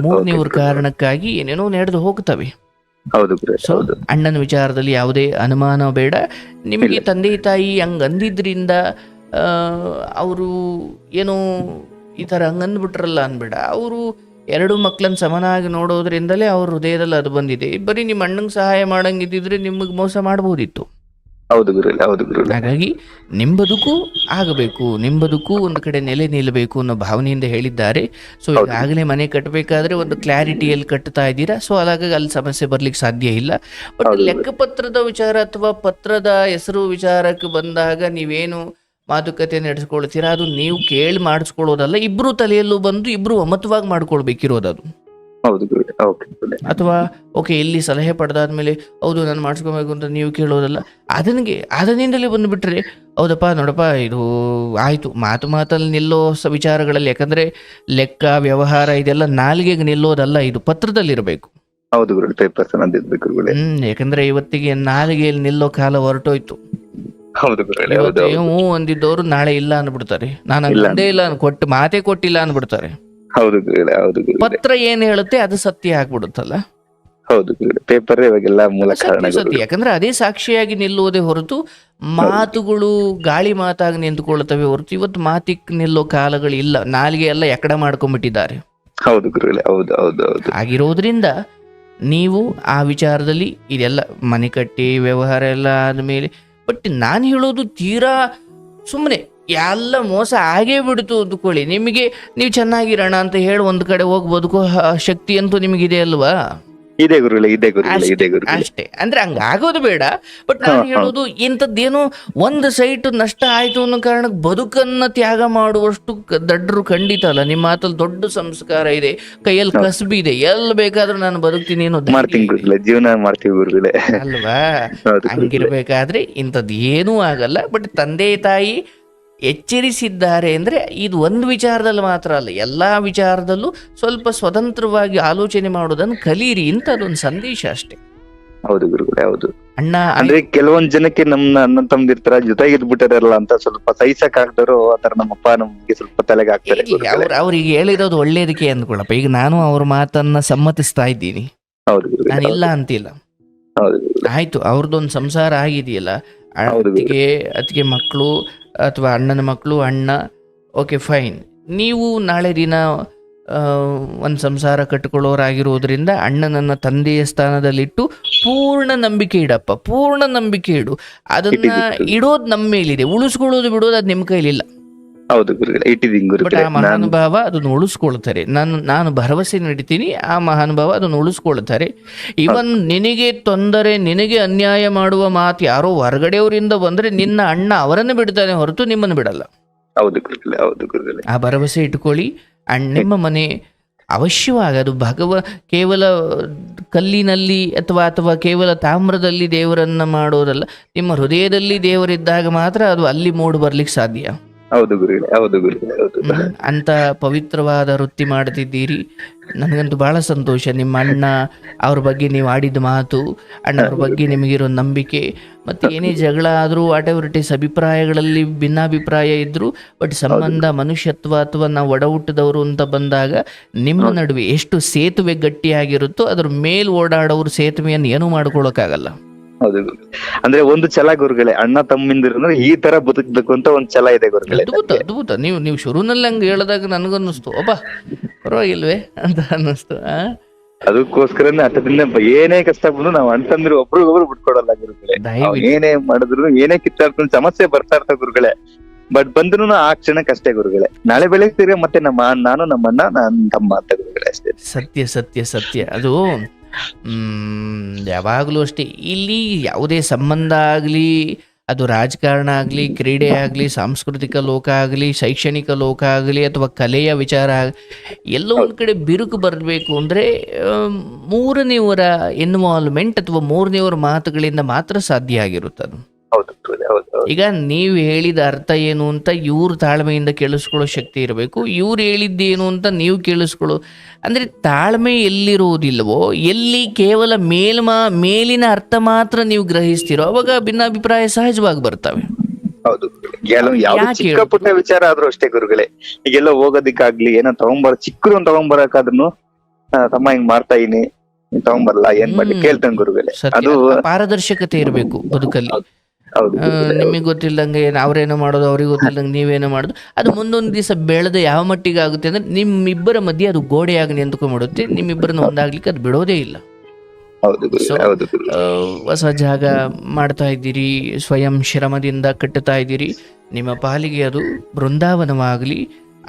ಮೂರನೇ ಕಾರಣಕ್ಕಾಗಿ ಏನೇನೋ ನಡೆದು ಹೋಗ್ತವೆ. ಸೊ ಹೌದು. ಅಣ್ಣನ ವಿಚಾರದಲ್ಲಿ ಯಾವುದೇ ಅನುಮಾನ ಬೇಡ. ನಿಮಗೆ ತಂದೆ ತಾಯಿ ಹಂಗಂದಿದ್ರಿಂದ ಅವರು ಏನೋ ಈ ಥರ ಹಂಗಂದ್ಬಿಟ್ರಲ್ಲ ಅನ್ಬೇಡ. ಅವರು ಎರಡು ಮಕ್ಕಳನ್ನ ಸಮನಾಗಿ ನೋಡೋದ್ರಿಂದಲೇ ಅವ್ರ ಹೃದಯದಲ್ಲಿ ಅದು ಬಂದಿದೆ. ಬರೀ ನಿಮ್ಮ ಅಣ್ಣಂಗೆ ಸಹಾಯ ಮಾಡಂಗಿದ್ದಿದ್ರೆ ನಿಮಗೆ ಮೋಸ ಮಾಡ್ಬೋದಿತ್ತು. ಹೌದು ಹೌದು ಹಾಗಾಗಿ ನಿಮ್ಮ ಬದುಕು ಆಗಬೇಕು ನಿಮ್ಮ ಬದುಕು ಒಂದು ಕಡೆ ನೆಲೆ ನಿಲ್ಲಬೇಕು ಅನ್ನೋ ಭಾವನೆಯಿಂದ ಹೇಳಿದ್ದಾರೆ. ಸೊ. ಈಗಾಗಲೇ ಮನೆ ಕಟ್ಟಬೇಕಾದ್ರೆ ಒಂದು ಕ್ಲಾರಿಟಿಯಲ್ಲಿ ಕಟ್ತಾ ಇದ್ದೀರಾ? ಸೊ ಹಾಗಾಗಿ ಅಲ್ಲಿ ಸಮಸ್ಯೆ ಬರ್ಲಿಕ್ಕೆ ಸಾಧ್ಯ ಇಲ್ಲ. ಬಟ್. ಲೆಕ್ಕಪತ್ರದ ವಿಚಾರ ಅಥವಾ ಪತ್ರದ ಹೆಸರು ವಿಚಾರಕ್ಕೆ ಬಂದಾಗ ನೀವೇನು ಮಾತುಕತೆ ನಡೆಸ್ಕೊಳ್ತೀರಾ ಅದು ನೀವು ಕೇಳಿ ಮಾಡಿಸ್ಕೊಳ್ಳೋದಲ್ಲ ಇಬ್ರು ತಲೆಯಲ್ಲೂ ಬಂದು ಇಬ್ರು ಒಮ್ಮತವಾಗಿ ಮಾಡ್ಕೊಳ್ಬೇಕಿರೋದು ಅದು. ಅಥವಾ ಓಕೆ ಇಲ್ಲಿ ಸಲಹೆ ಪಡೆದಾದ್ಮೇಲೆ ಹೌದು ನಾನು ಮಾಡಿಸ್ಕೊಬೇಕು ಅಂತ ನೀವು ಕೇಳೋದಲ್ಲ ಅದನಿಗೆ ಅದನಿಂದಲೇ ಬಂದುಬಿಟ್ರೆ ಹೌದಪ್ಪ ನೋಡಪ್ಪ ಇದು ಆಯಿತು ಮಾತು ಮಾತಲ್ಲಿ ನಿಲ್ಲೋ ಸ ವಿಚಾರಗಳಲ್ಲಿ ಯಾಕಂದ್ರೆ ಲೆಕ್ಕ ವ್ಯವಹಾರ ಇದೆಲ್ಲ ನಾಲಿಗೆಗೆ ನಿಲ್ಲೋದಲ್ಲ ಇದು ಪತ್ರದಲ್ಲಿರಬೇಕು. ಹೌದು ಪೇಪರ್ಸ್ ಹ್ಮ್ ಯಾಕಂದ್ರೆ ಇವತ್ತಿಗೆ ನಾಲ್ಗೆಯಲ್ಲಿ ನಿಲ್ಲೋ ಕಾಲ ಹೊರಟೋಯ್ತು. ಹೌದು ಗುರುಗಳೇ ಹೌದು ಇವತ್ತು ಹ್ಞೂ ಅಂದಿದ್ದವರು ನಾಳೆ ಇಲ್ಲ ಅಂದ್ಬಿಡ್ತಾರೆ. ನಾನು ಇಲ್ಲ ಅಂದೇ ಇಲ್ಲ ಅನ್- ಕೊಟ್ಟು ಮಾತೇ ಕೊಟ್ಟಿಲ್ಲ ಅಂದ್ಬಿಡ್ತಾರೆ. ಹೌದು ಗುರುಗಳೇ ಹೌದು ಗುರುಗಳೇ. ಪತ್ರ ಏನ್ ಹೇಳುತ್ತೆ ಅದು ಸತ್ಯ ಆಗ್ಬಿಡುತ್ತಲ್ಲ? ಹೌದು ಗುರುಗಳೇ ಪೇಪರ್ ಇವಾಗೆಲ್ಲ ಮೂಲ ಕಾರಣ ಸತ್ಯ. ಸತ್ಯ ಯಾಕಂದ್ರೆ ಅದೇ ಸಾಕ್ಷಿಯಾಗಿ ನಿಲ್ಲುವುದೇ ಹೊರತು ಮಾತುಗಳು ಗಾಳಿ ಮಾತಾಗಿ ನಿಂತುಕೊಳ್ತವೆ ಹೊರತು ಇವತ್ತು ಮಾತಿಕ್ ನಿಲ್ಲೋ ಕಾಲಗಳು ಇಲ್ಲ. ನಾಲಿಗೆ ಎಲ್ಲ ಎಕಡ ಮಾಡ್ಕೊಂಡ್ಬಿಟ್ಟಿದ್ದಾರೆ. ಹೌದು ಗುರುಗಳೇ ಹೌದು ಹೌದು ಹೌದು. ಆಗಿರೋದ್ರಿಂದ ನೀವು ಆ ವಿಚಾರದಲ್ಲಿ ಇದೆಲ್ಲ ಮನೆ ಕಟ್ಟಿ ವ್ಯವಹಾರ ಎಲ್ಲ ಆದಮೇಲೆ ಬಟ್ ನಾನು ಹೇಳೋದು ತೀರಾ ಸುಮ್ಮನೆ ಎಲ್ಲ ಮೋಸ ಆಗೇ ಬಿಡ್ತು ಅಂದ್ಕೊಳ್ಳಿ ನಿಮಗೆ ನೀವು ಚೆನ್ನಾಗಿರೋಣ ಅಂತ ಹೇಳಿ ಒಂದು ಕಡೆ ಹೋಗಿ ಬದುಕೋ ಶಕ್ತಿ ಅಂತೂ ನಿಮಗಿದೆ ಅಲ್ವಾ ಇದೆ ಗುರುಗಳೇ ಇದೆ ಗುರುಗಳೇ ಅಷ್ಟೇ, ಇದೆ ಗುರುಗಳೇ. ಅಷ್ಟೇ. ಅಂದ್ರೆ ಹಂಗ ಆಗೋದು ಬೇಡ ಬಟ್ ನಾನು. ಹೇಳೋದು ಇಂಥದ್ದೇನು ಒಂದು ಸೈಟ್ ನಷ್ಟ ಆಯ್ತು ಅನ್ನೋ ಕಾರಣಕ್ಕೆ ಬದುಕನ್ನ ತ್ಯಾಗ ಮಾಡುವಷ್ಟು ದಡ್ಡರು ಖಂಡಿತ ಅಲ್ಲ. ನಿಮ್ಮ ಮಾತಲ್ಲಿ ದೊಡ್ಡ ಸಂಸ್ಕಾರ ಇದೆ ಕೈಯಲ್ಲಿ ಕಸಬಿ ಇದೆ ಎಲ್ ಬೇಕಾದ್ರೂ ನಾನು ಬದುಕ್ತೀನಿ ಅನ್ನೋ ಧೈರ್ಯ ಮಾಡ್ತೀನಿ. ಗುರುಗಳೇ ಜೀವನ ಮಾಡ್ತೀವಿ ಗುರುಗಳೇ. ಅಲ್ವಾ? ಹಂಗಿರ್ಬೇಕಾದ್ರೆ ಇಂಥದ್ದು ಏನೂ ಆಗಲ್ಲ ಬಟ್ ತಂದೆ ತಾಯಿ ಎಚ್ಚರಿಸಿದ್ದಾರೆ ಅಂದ್ರೆ ಇದು ಒಂದು ವಿಚಾರದಲ್ಲಿ ಮಾತ್ರ ಅಲ್ಲ ಎಲ್ಲಾ ವಿಚಾರದಲ್ಲೂ ಸ್ವಲ್ಪ ಸ್ವತಂತ್ರವಾಗಿ ಆಲೋಚನೆ ಮಾಡೋದನ್ನು ಕಲೀರಿ ಅಂತ ಅದೊಂದು ಸಂದೇಶ ಅಷ್ಟೇ. ಹೌದು ಗುರುಗಳೇ ಹೌದು. ಅಣ್ಣ ಅಂದ್ರೆ ಕೆಲವೊಂದ್ ಜನಕ್ಕೆ ನಮ್ಮ ಅಣ್ಣ ತಮ್ದಿರ್ತಾರ ಜೊತೆಗೆ ಇದ್ಬಿಟ್ಟಾರಲ್ಲ ಅಂತ ಸ್ವಲ್ಪ ಸಹಿಸಕ್ ಆಗ್ತಾರೋ ಆತರ ನಮ್ಮಪ್ಪ ನಮ್ಗೆ ಸ್ವಲ್ಪ ತಲೆಗೆ ಆಗ್ತಾರೆ ಅವ್ರ ಅವ್ರು ಅವ್ರಿಗೆ ಹೇಳಿರೋದು ಒಳ್ಳೇದಕ್ಕೆ ಅಂದ್ಕೊಳಪ್ಪ ಈಗ ನಾನು ಅವ್ರ ಮಾತನ್ನ ಸಮ್ಮತಿಸ್ತಾ ಇದ್ದೀನಿ. ನಾನು ಇಲ್ಲ ಅಂತಿಲ್ಲ. ಆಯ್ತು ಅವ್ರದ್ದೊಂದು ಸಂಸಾರ ಆಗಿದೆಯಲ್ಲ ಅದಕ್ಕೆ ಅದಕ್ಕೆ ಮಕ್ಕಳು ಅಥವಾ ಅಣ್ಣನ ಮಕ್ಕಳು ಅಣ್ಣ ಓಕೆ ಫೈನ್ ನೀವು ನಾಳೆ ದಿನ ಒಂದು ಸಂಸಾರ ಕಟ್ಟಿಕೊಳ್ಳೋರಾಗಿರೋದ್ರಿಂದ ಅಣ್ಣನನ್ನ ತಂದೆಯ ಸ್ಥಾನದಲ್ಲಿಟ್ಟು ಪೂರ್ಣ ನಂಬಿಕೆ ಇಡಪ್ಪ ಪೂರ್ಣ ನಂಬಿಕೆ ಇಡು. ಅದನ್ನ ಇಡೋದು ನಮ್ಮ ಮೇಲಿದೆ ಉಳಿಸ್ಕೊಳ್ಳೋದು ಬಿಡೋದು ಅದು ನಿಮ್ಮ ಕೈಲಿಲ್ಲ. ಹೌದು ಗುರುಗಳೇ ಇಟ್ಟಿದ್ದೀನಿ ಬಟ್ ಗುರುಗಳೇ ಆ ನಾನು ಮಹಾನುಭಾವ ಅದನ್ನು ಉಳಿಸ್ಕೊಳ್ತಾರೆ. ನಾನು ನಾನು ಭರವಸೆ ನೀಡ್ತೀನಿ ಆ ಮಹಾನುಭಾವ ಅದನ್ನು ಉಳಿಸ್ಕೊಳ್ತಾರೆ. ಇವನ್ ನಿನಗೆ ತೊಂದರೆ ನಿನಗೆ ಅನ್ಯಾಯ ಮಾಡುವ ಮಾತು ಯಾರೋ ಹೊರಗಡೆಯವರಿಂದ ಬಂದ್ರೆ ನಿನ್ನ ಅಣ್ಣ ಅವರನ್ನು ಬಿಡ್ತಾನೆ ಹೊರತು ನಿಮ್ಮನ್ನು ಬಿಡಲ್ಲ. ಹೌದು ಗುರುಗಳೇ ಹೌದು ಗುರುಗಳೇ. ಆ ಭರವಸೆ ಇಟ್ಕೊಳ್ಳಿ ಅಣ್ಣ ನಿಮ್ಮ ಮನೆ ಅವಶ್ಯವಾಗಿ ಅದು ಭಗವ ಕೇವಲ ಕಲ್ಲಿನಲ್ಲಿ ಅಥವಾ ಅಥವಾ ಕೇವಲ ತಾಮ್ರದಲ್ಲಿ ದೇವರನ್ನ ಮಾಡೋದಲ್ಲ ನಿಮ್ಮ ಹೃದಯದಲ್ಲಿ ದೇವರಿದ್ದಾಗ ಮಾತ್ರ ಅದು ಅಲ್ಲಿ ಮೂಡ್ ಬರ್ಲಿಕ್ಕೆ ಸಾಧ್ಯ. ಹೌದು ಗುರುಗಳೇ ಹೌದು ಗುರುಗಳೇ ಹೌದು. ಅಂತ ಪವಿತ್ರವಾದ ವೃತ್ತಿ ಮಾಡ್ತಿದ್ದೀರಿ. ನನಗಂತೂ ಬಹಳ ಸಂತೋಷ. ನಿಮ್ಮ ಅಣ್ಣ ಅವ್ರ ಬಗ್ಗೆ ನೀವು ಆಡಿದ ಮಾತು ಅಣ್ಣ ಅವ್ರ ಬಗ್ಗೆ ನಿಮಗಿರೋ ನಂಬಿಕೆ ಮತ್ತೆ ಏನೇ ಜಗಳ ಆದರೂ ವಾಟ್ ಎವರ್ ಇಟ್ ಇಸ್ ಅಭಿಪ್ರಾಯಗಳಲ್ಲಿ ಭಿನ್ನಾಭಿಪ್ರಾಯ ಇದ್ರು ಬಟ್ ಸಂಬಂಧ ಮನುಷ್ಯತ್ವ ಅಥವಾ ನಾವು ಒಡ ಹುಟ್ಟಿದವರು ಅಂತ ಬಂದಾಗ ನಿಮ್ಮ ನಡುವೆ ಎಷ್ಟು ಸೇತುವೆ ಗಟ್ಟಿಯಾಗಿರುತ್ತೋ ಅದ್ರ ಮೇಲ್ ಓಡಾಡೋರು ಸೇತುವೆಯನ್ನು ಏನೂ ಮಾಡ್ಕೊಳಕ್ಕಾಗಲ್ಲ ಹೌದು. ಅಂದ್ರೆ ಒಂದು ಛಲ ಗುರುಗಳೇ ಅಣ್ಣ ತಮ್ಮಿಂದಿರು ಈ ತರ ಬದುಕ್ಬೇಕು ಅಂತ ಒಂದ್ ಛಲ ಇದೆ ಗುರುಗಳೇ ಅದ್ಭುತ ಅದ್ಭುತ. ನೀವು ನೀವು ಶುರುನಲ್ಲಿ ಹಂಗೆ ಹೇಳಿದಾಗ ನನಗನ್ನಿಸ್ತು. ಅಬ್ಬಾ ಪರವಾಗಿಲ್ವೇ ಅಂತ ಅನ್ನಿಸ್ತು ಆ? ಅದಕ್ಕೋಸ್ಕರನೇ ಏನೇ ಕಷ್ಟ ಬಂದ್ರು ನಾವು ಅಣ್ತಂದ್ರು ಒಬ್ರಿಗೊಬ್ರು ಬಿಟ್ಕೊಡಲ್ಲ ಗುರುಗಳೇ. ದಯವಿಟ್ಟು. ಏನೇ ಮಾಡಿದ್ರು ಏನೇ ಕಿತ್ತಾಡ್ಕೊಂಡು ಸಮಸ್ಯೆ ಬರ್ತಾ ಇರ್ತಾವ ಗುರುಗಳೇ. ಬಟ್ ಬಂದ್ರು ಆ ಕ್ಷಣಕ್ಕೆ ಗುರುಗಳೇ. ನಾಳೆ ಬೆಳಗ್ತೀರಿ ತಿರ್ಗಾ ಮತ್ತೆ ನಮ್ಮ ನಾನು ನಮ್ಮ ಅಣ್ಣ ನನ್ನ ತಮ್ಮ ಅಂತ ಗುರುಗಳೇ ಅಷ್ಟೇ. ಸತ್ಯ ಸತ್ಯ ಸತ್ಯ. ಅದು ಯಾವಾಗಲೂ ಅಷ್ಟೇ. ಇಲ್ಲಿ ಯಾವುದೇ ಸಂಬಂಧ ಆಗಲಿ, ಅದು ರಾಜಕಾರಣ ಆಗಲಿ, ಕ್ರೀಡೆ ಆಗಲಿ, ಸಾಂಸ್ಕೃತಿಕ ಲೋಕ ಆಗಲಿ, ಶೈಕ್ಷಣಿಕ ಲೋಕ ಆಗಲಿ, ಅಥವಾ ಕಲೆಯ ವಿಚಾರ ಆಗ, ಎಲ್ಲೋ ಒಂದು ಕಡೆ ಬಿರುಕು ಬರಬೇಕು ಅಂದರೆ ಮೂರನೆಯವರ ಇನ್ವಾಲ್ವ್ಮೆಂಟ್ ಅಥವಾ ಮೂರನೆಯವರ ಮಾತುಗಳಿಂದ ಮಾತ್ರ ಸಾಧ್ಯ ಆಗಿರುತ್ತದೆ. ಹೌದು ಈಗ ನೀವು ಹೇಳಿದ ಅರ್ಥ ಏನು ಅಂತ ಇವ್ರ ತಾಳ್ಮೆಯಿಂದ ಕೇಳಿಸ್ಕೊಳ್ಳೋ ಶಕ್ತಿ ಇರಬೇಕು. ಇವ್ರು ಹೇಳಿದ್ದೇನು ಅಂತ ನೀವು ಕೇಳಿಸ್ಕೊಳ್ಳೋ ಅಂದ್ರೆ ತಾಳ್ಮೆ ಎಲ್ಲಿರುವುದಿಲ್ಲವೋ ಎಲ್ಲಿ ಕೇವಲ ಮೇಲ್ಮ ಮೇಲಿನ ಅರ್ಥ ಮಾತ್ರ ನೀವು ಗ್ರಹಿಸ್ತೀರೋ ಅವಾಗ ಭಿನ್ನಾಭಿಪ್ರಾಯ ಸಹಜವಾಗಿ ಬರ್ತವೆ. ಹೌದು. ಕೆಲವು ಯಾವ್ದು ಚಿಕ್ಕ ಪುಟ್ಟ ವಿಚಾರ ಆದ್ರೂ ಅಷ್ಟೇ ಗುರುಗಳೇ. ಈಗೆಲ್ಲ ಹೋಗೋದಿಕ್ಕಾಗ್ಲಿ ಏನೋ ತಗೊಂಬರ ಚಿಕ್ಕರು ಒಂದ್ ತಗೊಂಬರಕಾದ್ರೂ ತಮ್ಮ ಹಿಂಗ್ ಮಾಡ್ತಾ ಇದೀನಿ ತಗೊಂಬರ್ಲಾ ಏನ್ ಮಾಡಿ. ಕೇಳ್ತಾನೆ ಗುರುಗಳೇ. ಅದು ಪಾರದರ್ಶಕತೆ ಇರಬೇಕು ಬದುಕಲ್ಲಿ. ನಿಮಗೆ ಗೊತ್ತಿಲ್ಲದಂಗೆ ಅವ್ರೇನೋ ಮಾಡೋದು ಅವ್ರಿಗೆ ಗೊತ್ತಿಲ್ಲದಂಗೆ ನೀವೇನೋ ಮಾಡೋದು. ಅದು ಮುಂದೊಂದು ದಿವಸ ಬೆಳೆದು ಯಾವ ಮಟ್ಟಿಗೆ ಆಗುತ್ತೆ ಅಂದ್ರೆ ನಿಮ್ಮಿಬ್ಬರ ಮಧ್ಯೆ ಅದು ಗೋಡೆಯಾಗಿ ನಿಂತ್ಕೊಂಡ್ಬಿಡುತ್ತೆ ನಿಮ್ಮಿಬ್ಬರನ್ನ ಒಂದಾಗ್ಲಿಕ್ಕೆ ಅದು ಬಿಡೋದೇ ಇಲ್ಲ. ಹೊಸ ಜಾಗ ಮಾಡ್ತಾ ಇದ್ದೀರಿ ಸ್ವಯಂ ಶ್ರಮದಿಂದ ಕಟ್ಟುತ್ತಾ ಇದ್ದೀರಿ. ನಿಮ್ಮ ಪಾಲಿಗೆ ಅದು ಬೃಂದಾವನವಾಗಲಿ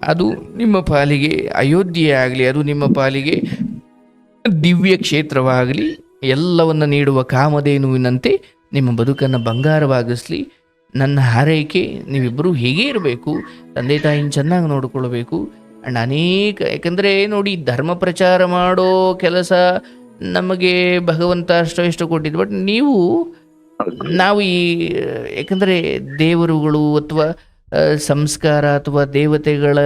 ಅದು ನಿಮ್ಮ ಪಾಲಿಗೆ ಅಯೋಧ್ಯೆ ಆಗಲಿ ಅದು ನಿಮ್ಮ ಪಾಲಿಗೆ ದಿವ್ಯ ಕ್ಷೇತ್ರವಾಗಲಿ ಎಲ್ಲವನ್ನ ನೀಡುವ ಕಾಮಧೇನುವಿನಂತೆ ನಿಮ್ಮ ಬದುಕನ್ನು ಬಂಗಾರವಾಗಿಸಲಿ ನನ್ನ ಹಾರೈಕೆ ನೀವಿಬ್ಬರೂ ಹೇಗೆ ಇರಬೇಕು. ತಂದೆ ತಾಯಿನ ಚೆನ್ನಾಗಿ ನೋಡಿಕೊಳ್ಬೇಕು. ಆ್ಯಂಡ್ ಅನೇಕ, ಯಾಕಂದರೆ ನೋಡಿ ಧರ್ಮ ಪ್ರಚಾರ ಮಾಡೋ ಕೆಲಸ ನಮಗೆ ಭಗವಂತ ಅಷ್ಟೋ ಇಷ್ಟೋ ಕೊಟ್ಟಿದ್ದು. ಬಟ್ ನೀವು, ನಾವು ಈ, ಯಾಕಂದರೆ ದೇವರುಗಳು ಅಥವಾ ಸಂಸ್ಕಾರ ಅಥವಾ ದೇವತೆಗಳ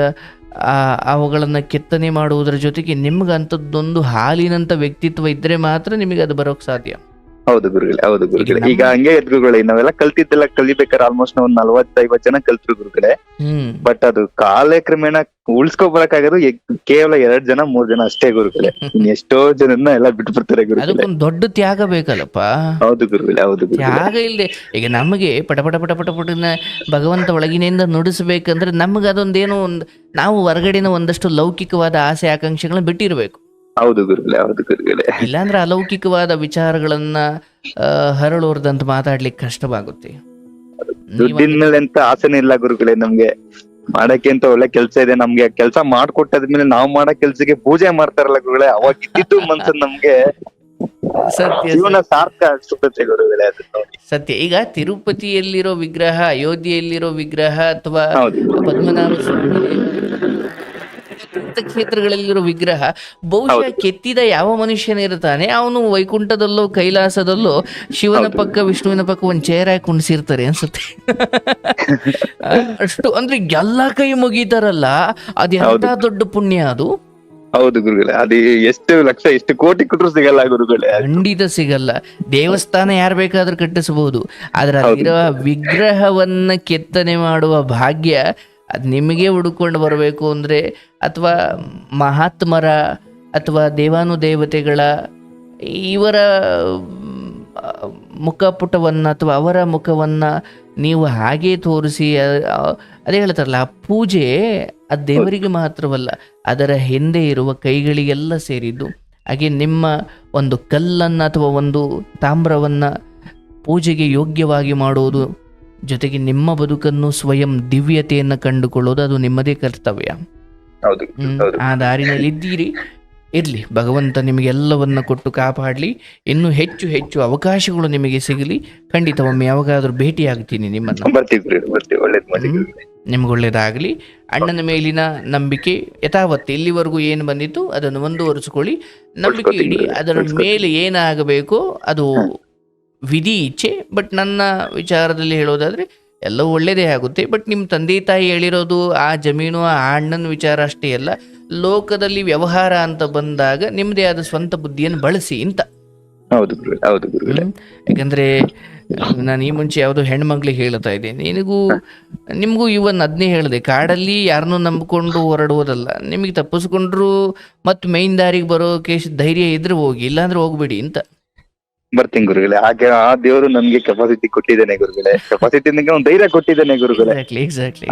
ಅವುಗಳನ್ನು ಕೆತ್ತನೆ ಮಾಡುವುದರ ಜೊತೆಗೆ ನಿಮ್ಗೆ ಅಂಥದ್ದೊಂದು ಹಾಲಿನಂಥ ವ್ಯಕ್ತಿತ್ವ ಇದ್ದರೆ ಮಾತ್ರ ನಿಮಗೆ ಅದು ಬರೋಕ್ಕೆ ಸಾಧ್ಯ. ಹೌದು ಗುರುಗಳೇ ಹೌದು ಗುರುಗಳೇ. ಈಗ ಹಂಗೆ ಇದ್ ಗುರುಗಳೇ ನಾವೆಲ್ಲ ಕಲ್ತಿದ್ದೆಲ್ಲ ಕಲಿಬೇಕಾದ್ರೆ ಆಲ್ಮೋಸ್ಟ್ ಒಂದ್ ನಲ್ವತ್ ಐವತ್ ಜನ ಕಲ್ತ್ರು ಗುರುಗಳೇ. ಬಟ್ ಅದು ಕಾಲಕ್ರಮೇಣ ಉಳ್ಸ್ಕೊಬರಕಾಗೋದು ಕೇವಲ ಎರಡ್ ಜನ ಮೂರ್ ಜನ ಅಷ್ಟೇ ಗುರುಗಳೇ. ಎಷ್ಟೋ ಜನನ್ನ ಎಲ್ಲ ಬಿಟ್ಬಿಡ್ತಾರೆ ಗುರುಗಳೇ. ಅದಕ್ಕೊಂದು ದೊಡ್ಡ ತ್ಯಾಗ ಬೇಕಲ್ಲಪ್ಪ. ಹೌದು ಗುರುಗಳೇ ಹೌದು ಗುರುಗಳೇ. ತ್ಯಾಗ ಇಲ್ಲದೆ ಈಗ ನಮಗೆ ಪಟ ಪಟ ಪಟ ಪಟ ಪಟನ ಭಗವಂತ ಒಳಗಿನಿಂದ ನುಡಿಸ್ಬೇಕಂದ್ರೆ ನಮ್ಗೆ ಅದೊಂದೇನೋ ಒಂದು ನಾವು ಹೊರಗಡೆನ ಒಂದಷ್ಟು ಲೌಕಿಕವಾದ ಆಸೆ ಆಕಾಂಕ್ಷೆಗಳನ್ನ ಬಿಟ್ಟಿರ್ಬೇಕು. ಹೌದು ಗುರುಗಳೇ ಹೌದು ಗುರುಗಳೇ. ಇಲ್ಲಾಂದ್ರೆ ಅಲೌಕಿಕವಾದ ವಿಚಾರಗಳನ್ನ ಹರಳೋರ್ದಂತ ಮಾತಾಡ್ಲಿಕ್ಕೆ ಕಷ್ಟವಾಗುತ್ತೆ. ದುಡ್ಡಿನ ಮೇಲೆ ಎಂತ ಆಸೆನೇ ಇಲ್ಲ ಗುರುಗಳೇ ನಮ್ಗೆ. ಮಾಡಕ್ಕೆ ಅಂತ ಒಳ್ಳೆ ಕೆಲ್ಸ ಇದೆ ನಮ್ಗೆ ಕೆಲ್ಸ ಮಾಡ್ಕೊಟ್ಟಾದ್ಮೇಲೆ ನಾವ್ ಮಾಡೋ ಕೆಲ್ಸಕ್ಕೆ ಪೂಜೆ ಮಾಡ್ತಾರಲ್ಲ ಗುರುಗಳೇ ಅವಾಗ ಇದ್ದಿದ್ದು ಮನ್ಸನ್ ನಮ್ಗೆ. ಸತ್ಯ ಜೀವನ ಅನ್ಸುತ್ತೆ ಗುರುಗಳೇ ಅದು ಸತ್ಯ. ಈಗ ತಿರುಪತಿಯಲ್ಲಿರೋ ವಿಗ್ರಹ ಅಯೋಧ್ಯೆಯಲ್ಲಿರೋ ವಿಗ್ರಹ ಅಥವಾ ಪದ್ಮನಾಭ ಸ್ವಾಮಿ ಕ್ಷೇತ್ರಗಳಲ್ಲಿರೋ ವಿಗ್ರಹ ಬಹುಶಃ ಕೆತ್ತಿದ ಯಾವ ಮನುಷ್ಯನಿರ್ತಾನೆ ಅವನು ವೈಕುಂಠದಲ್ಲೋ ಕೈಲಾಸದಲ್ಲೋ ಶಿವನ ಪಕ್ಕ ವಿಷ್ಣುವಿನ ಪಕ್ಕ ಒಂದು ಚೇರ್ ಹಾಕಿ ಕುಣಿಸಿರ್ತಾರೆ ಅನ್ಸುತ್ತೆ. ಅಷ್ಟು ಅಂದ್ರೆ ಎಲ್ಲಾ ಕೈ ಮುಗೀತಾರಲ್ಲ ಅದ್ ಎಂತ ದೊಡ್ಡ ಪುಣ್ಯ ಅದು? ಹೌದು ಗುರುಗಳೇ ಅದು ಎಷ್ಟು ಲಕ್ಷ ಎಷ್ಟು ಕೋಟಿ ಕೊಟ್ಟರು ಸಿಗಲ್ಲ ಗುರುಗಳೇ ಖಂಡಿತ ಸಿಗಲ್ಲ. ದೇವಸ್ಥಾನ ಯಾರು ಬೇಕಾದ್ರೂ ಕಟ್ಟಿಸಬಹುದು ಆದ್ರೆ ಅಲ್ಲಿರುವ ವಿಗ್ರಹವನ್ನ ಕೆತ್ತನೆ ಮಾಡುವ ಭಾಗ್ಯ ಅದ್ ನಿಮಗೆ ಹುಡುಕೊಂಡು ಬರಬೇಕು ಅಂದರೆ ಅಥವಾ ಮಹಾತ್ಮರ ಅಥವಾ ದೇವಾನುದೇವತೆಗಳ ಇವರ ಮುಖಪುಟವನ್ನು ಅಥವಾ ಅವರ ಮುಖವನ್ನು ನೀವು ಹಾಗೆ ತೋರಿಸಿ ಅದೇ ಹೇಳ್ತಾರಲ್ಲ, ಆ ಪೂಜೆ ಆ ದೇವರಿಗೆ ಮಾತ್ರವಲ್ಲ, ಅದರ ಹಿಂದೆ ಇರುವ ಕೈಗಳಿಗೆಲ್ಲ ಸೇರಿದ್ದು. ಹಾಗೆ ನಿಮ್ಮ ಒಂದು ಕಲ್ಲನ್ನು ಅಥವಾ ಒಂದು ತಾಮ್ರವನ್ನು ಪೂಜೆಗೆ ಯೋಗ್ಯವಾಗಿ ಮಾಡುವುದು ಜೊತೆಗೆ ನಿಮ್ಮ ಬದುಕನ್ನು ಸ್ವಯಂ ದಿವ್ಯತೆಯನ್ನು ಕಂಡುಕೊಳ್ಳೋದು ಅದು ನಿಮ್ಮದೇ ಕರ್ತವ್ಯ. ಆ ದಾರಿನಲ್ಲಿ ಇದ್ದೀರಿ. ಇರ್ಲಿ ಭಗವಂತ ನಿಮಗೆಲ್ಲವನ್ನ ಕೊಟ್ಟು ಕಾಪಾಡಲಿ. ಇನ್ನೂ ಹೆಚ್ಚು ಹೆಚ್ಚು ಅವಕಾಶಗಳು ನಿಮಗೆ ಸಿಗಲಿ. ಖಂಡಿತ ಒಮ್ಮೆ ಯಾವಾಗಾದ್ರೂ ಭೇಟಿ ಆಗ್ತೀನಿ ನಿಮ್ಮನ್ನು. ನಿಮ್ಗೆ ಒಳ್ಳೇದಾಗಲಿ. ಅಣ್ಣನ ಮೇಲಿನ ನಂಬಿಕೆ ಯಥಾವತ್ತು ಇಲ್ಲಿವರೆಗೂ ಏನು ಬಂದಿತ್ತು ಅದನ್ನು ಮುಂದುವರಿಸ್ಕೊಳ್ಳಿ. ನಂಬಿಕೆ ಇಡಿ ಅದರ ಮೇಲೆ ಏನಾಗಬೇಕೋ ಅದು ವಿಧಿ ಇಚ್ಛೆ ಬಟ್ ನನ್ನ ವಿಚಾರದಲ್ಲಿ ಹೇಳೋದಾದ್ರೆ ಎಲ್ಲವೂ ಒಳ್ಳೆಯದೇ ಆಗುತ್ತೆ. ಬಟ್ ನಿಮ್ಮ ತಂದೆ ತಾಯಿ ಹೇಳಿರೋದು ಆ ಜಮೀನು ಆ ಅಣ್ಣನ ವಿಚಾರ ಅಷ್ಟೇ ಅಲ್ಲ. ಲೋಕದಲ್ಲಿ ವ್ಯವಹಾರ ಅಂತ ಬಂದಾಗ ನಿಮ್ಮದೇ ಆದ ಸ್ವಂತ ಬುದ್ಧಿಯನ್ನು ಬಳಸಿ ಅಂತ. ಹೌದು ಹೌದು. ಯಾಕಂದ್ರೆ ನಾನು ಈ ಮುಂಚೆ ಯಾವುದೋ ಹೆಣ್ಮಗ್ಳಿಗೆ ಹೇಳ್ತಾ ಇದ್ದೆ ನಿನಗೂ ನಿಮಗೂ ಇವನ್ ಅದನ್ನೇ ಹೇಳಿದೆ ಕಾಡಲ್ಲಿ ಯಾರನ್ನೂ ನಂಬಿಕೊಂಡು ಹೊರಡುವುದಲ್ಲ. ನಿಮಗೆ ತಪ್ಪಿಸ್ಕೊಂಡ್ರು ಮತ್ತೆ ಮೈನ್ ದಾರಿಗೆ ಬರೋಕೆ ಧೈರ್ಯ ಇದ್ರೆ ಹೋಗಿ ಇಲ್ಲಾಂದ್ರೆ ಹೋಗ್ಬೇಡಿ ಅಂತ. ಬರ್ತೀನಿ ಗುರುಗಳೇ. ಹಾಗೆ ಆ ದೇವರು ನಮ್ಗೆ ಕೆಪಾಸಿಟಿ ಕೊಟ್ಟಿದ್ದಾನೆ ಗುರುಗಳೇ. ಕೆಪಾಸಿಟಿ ಒಂದು ಧೈರ್ಯ ಕೊಟ್ಟಿದ್ದಾನೆ ಗುರುಗಳೇ.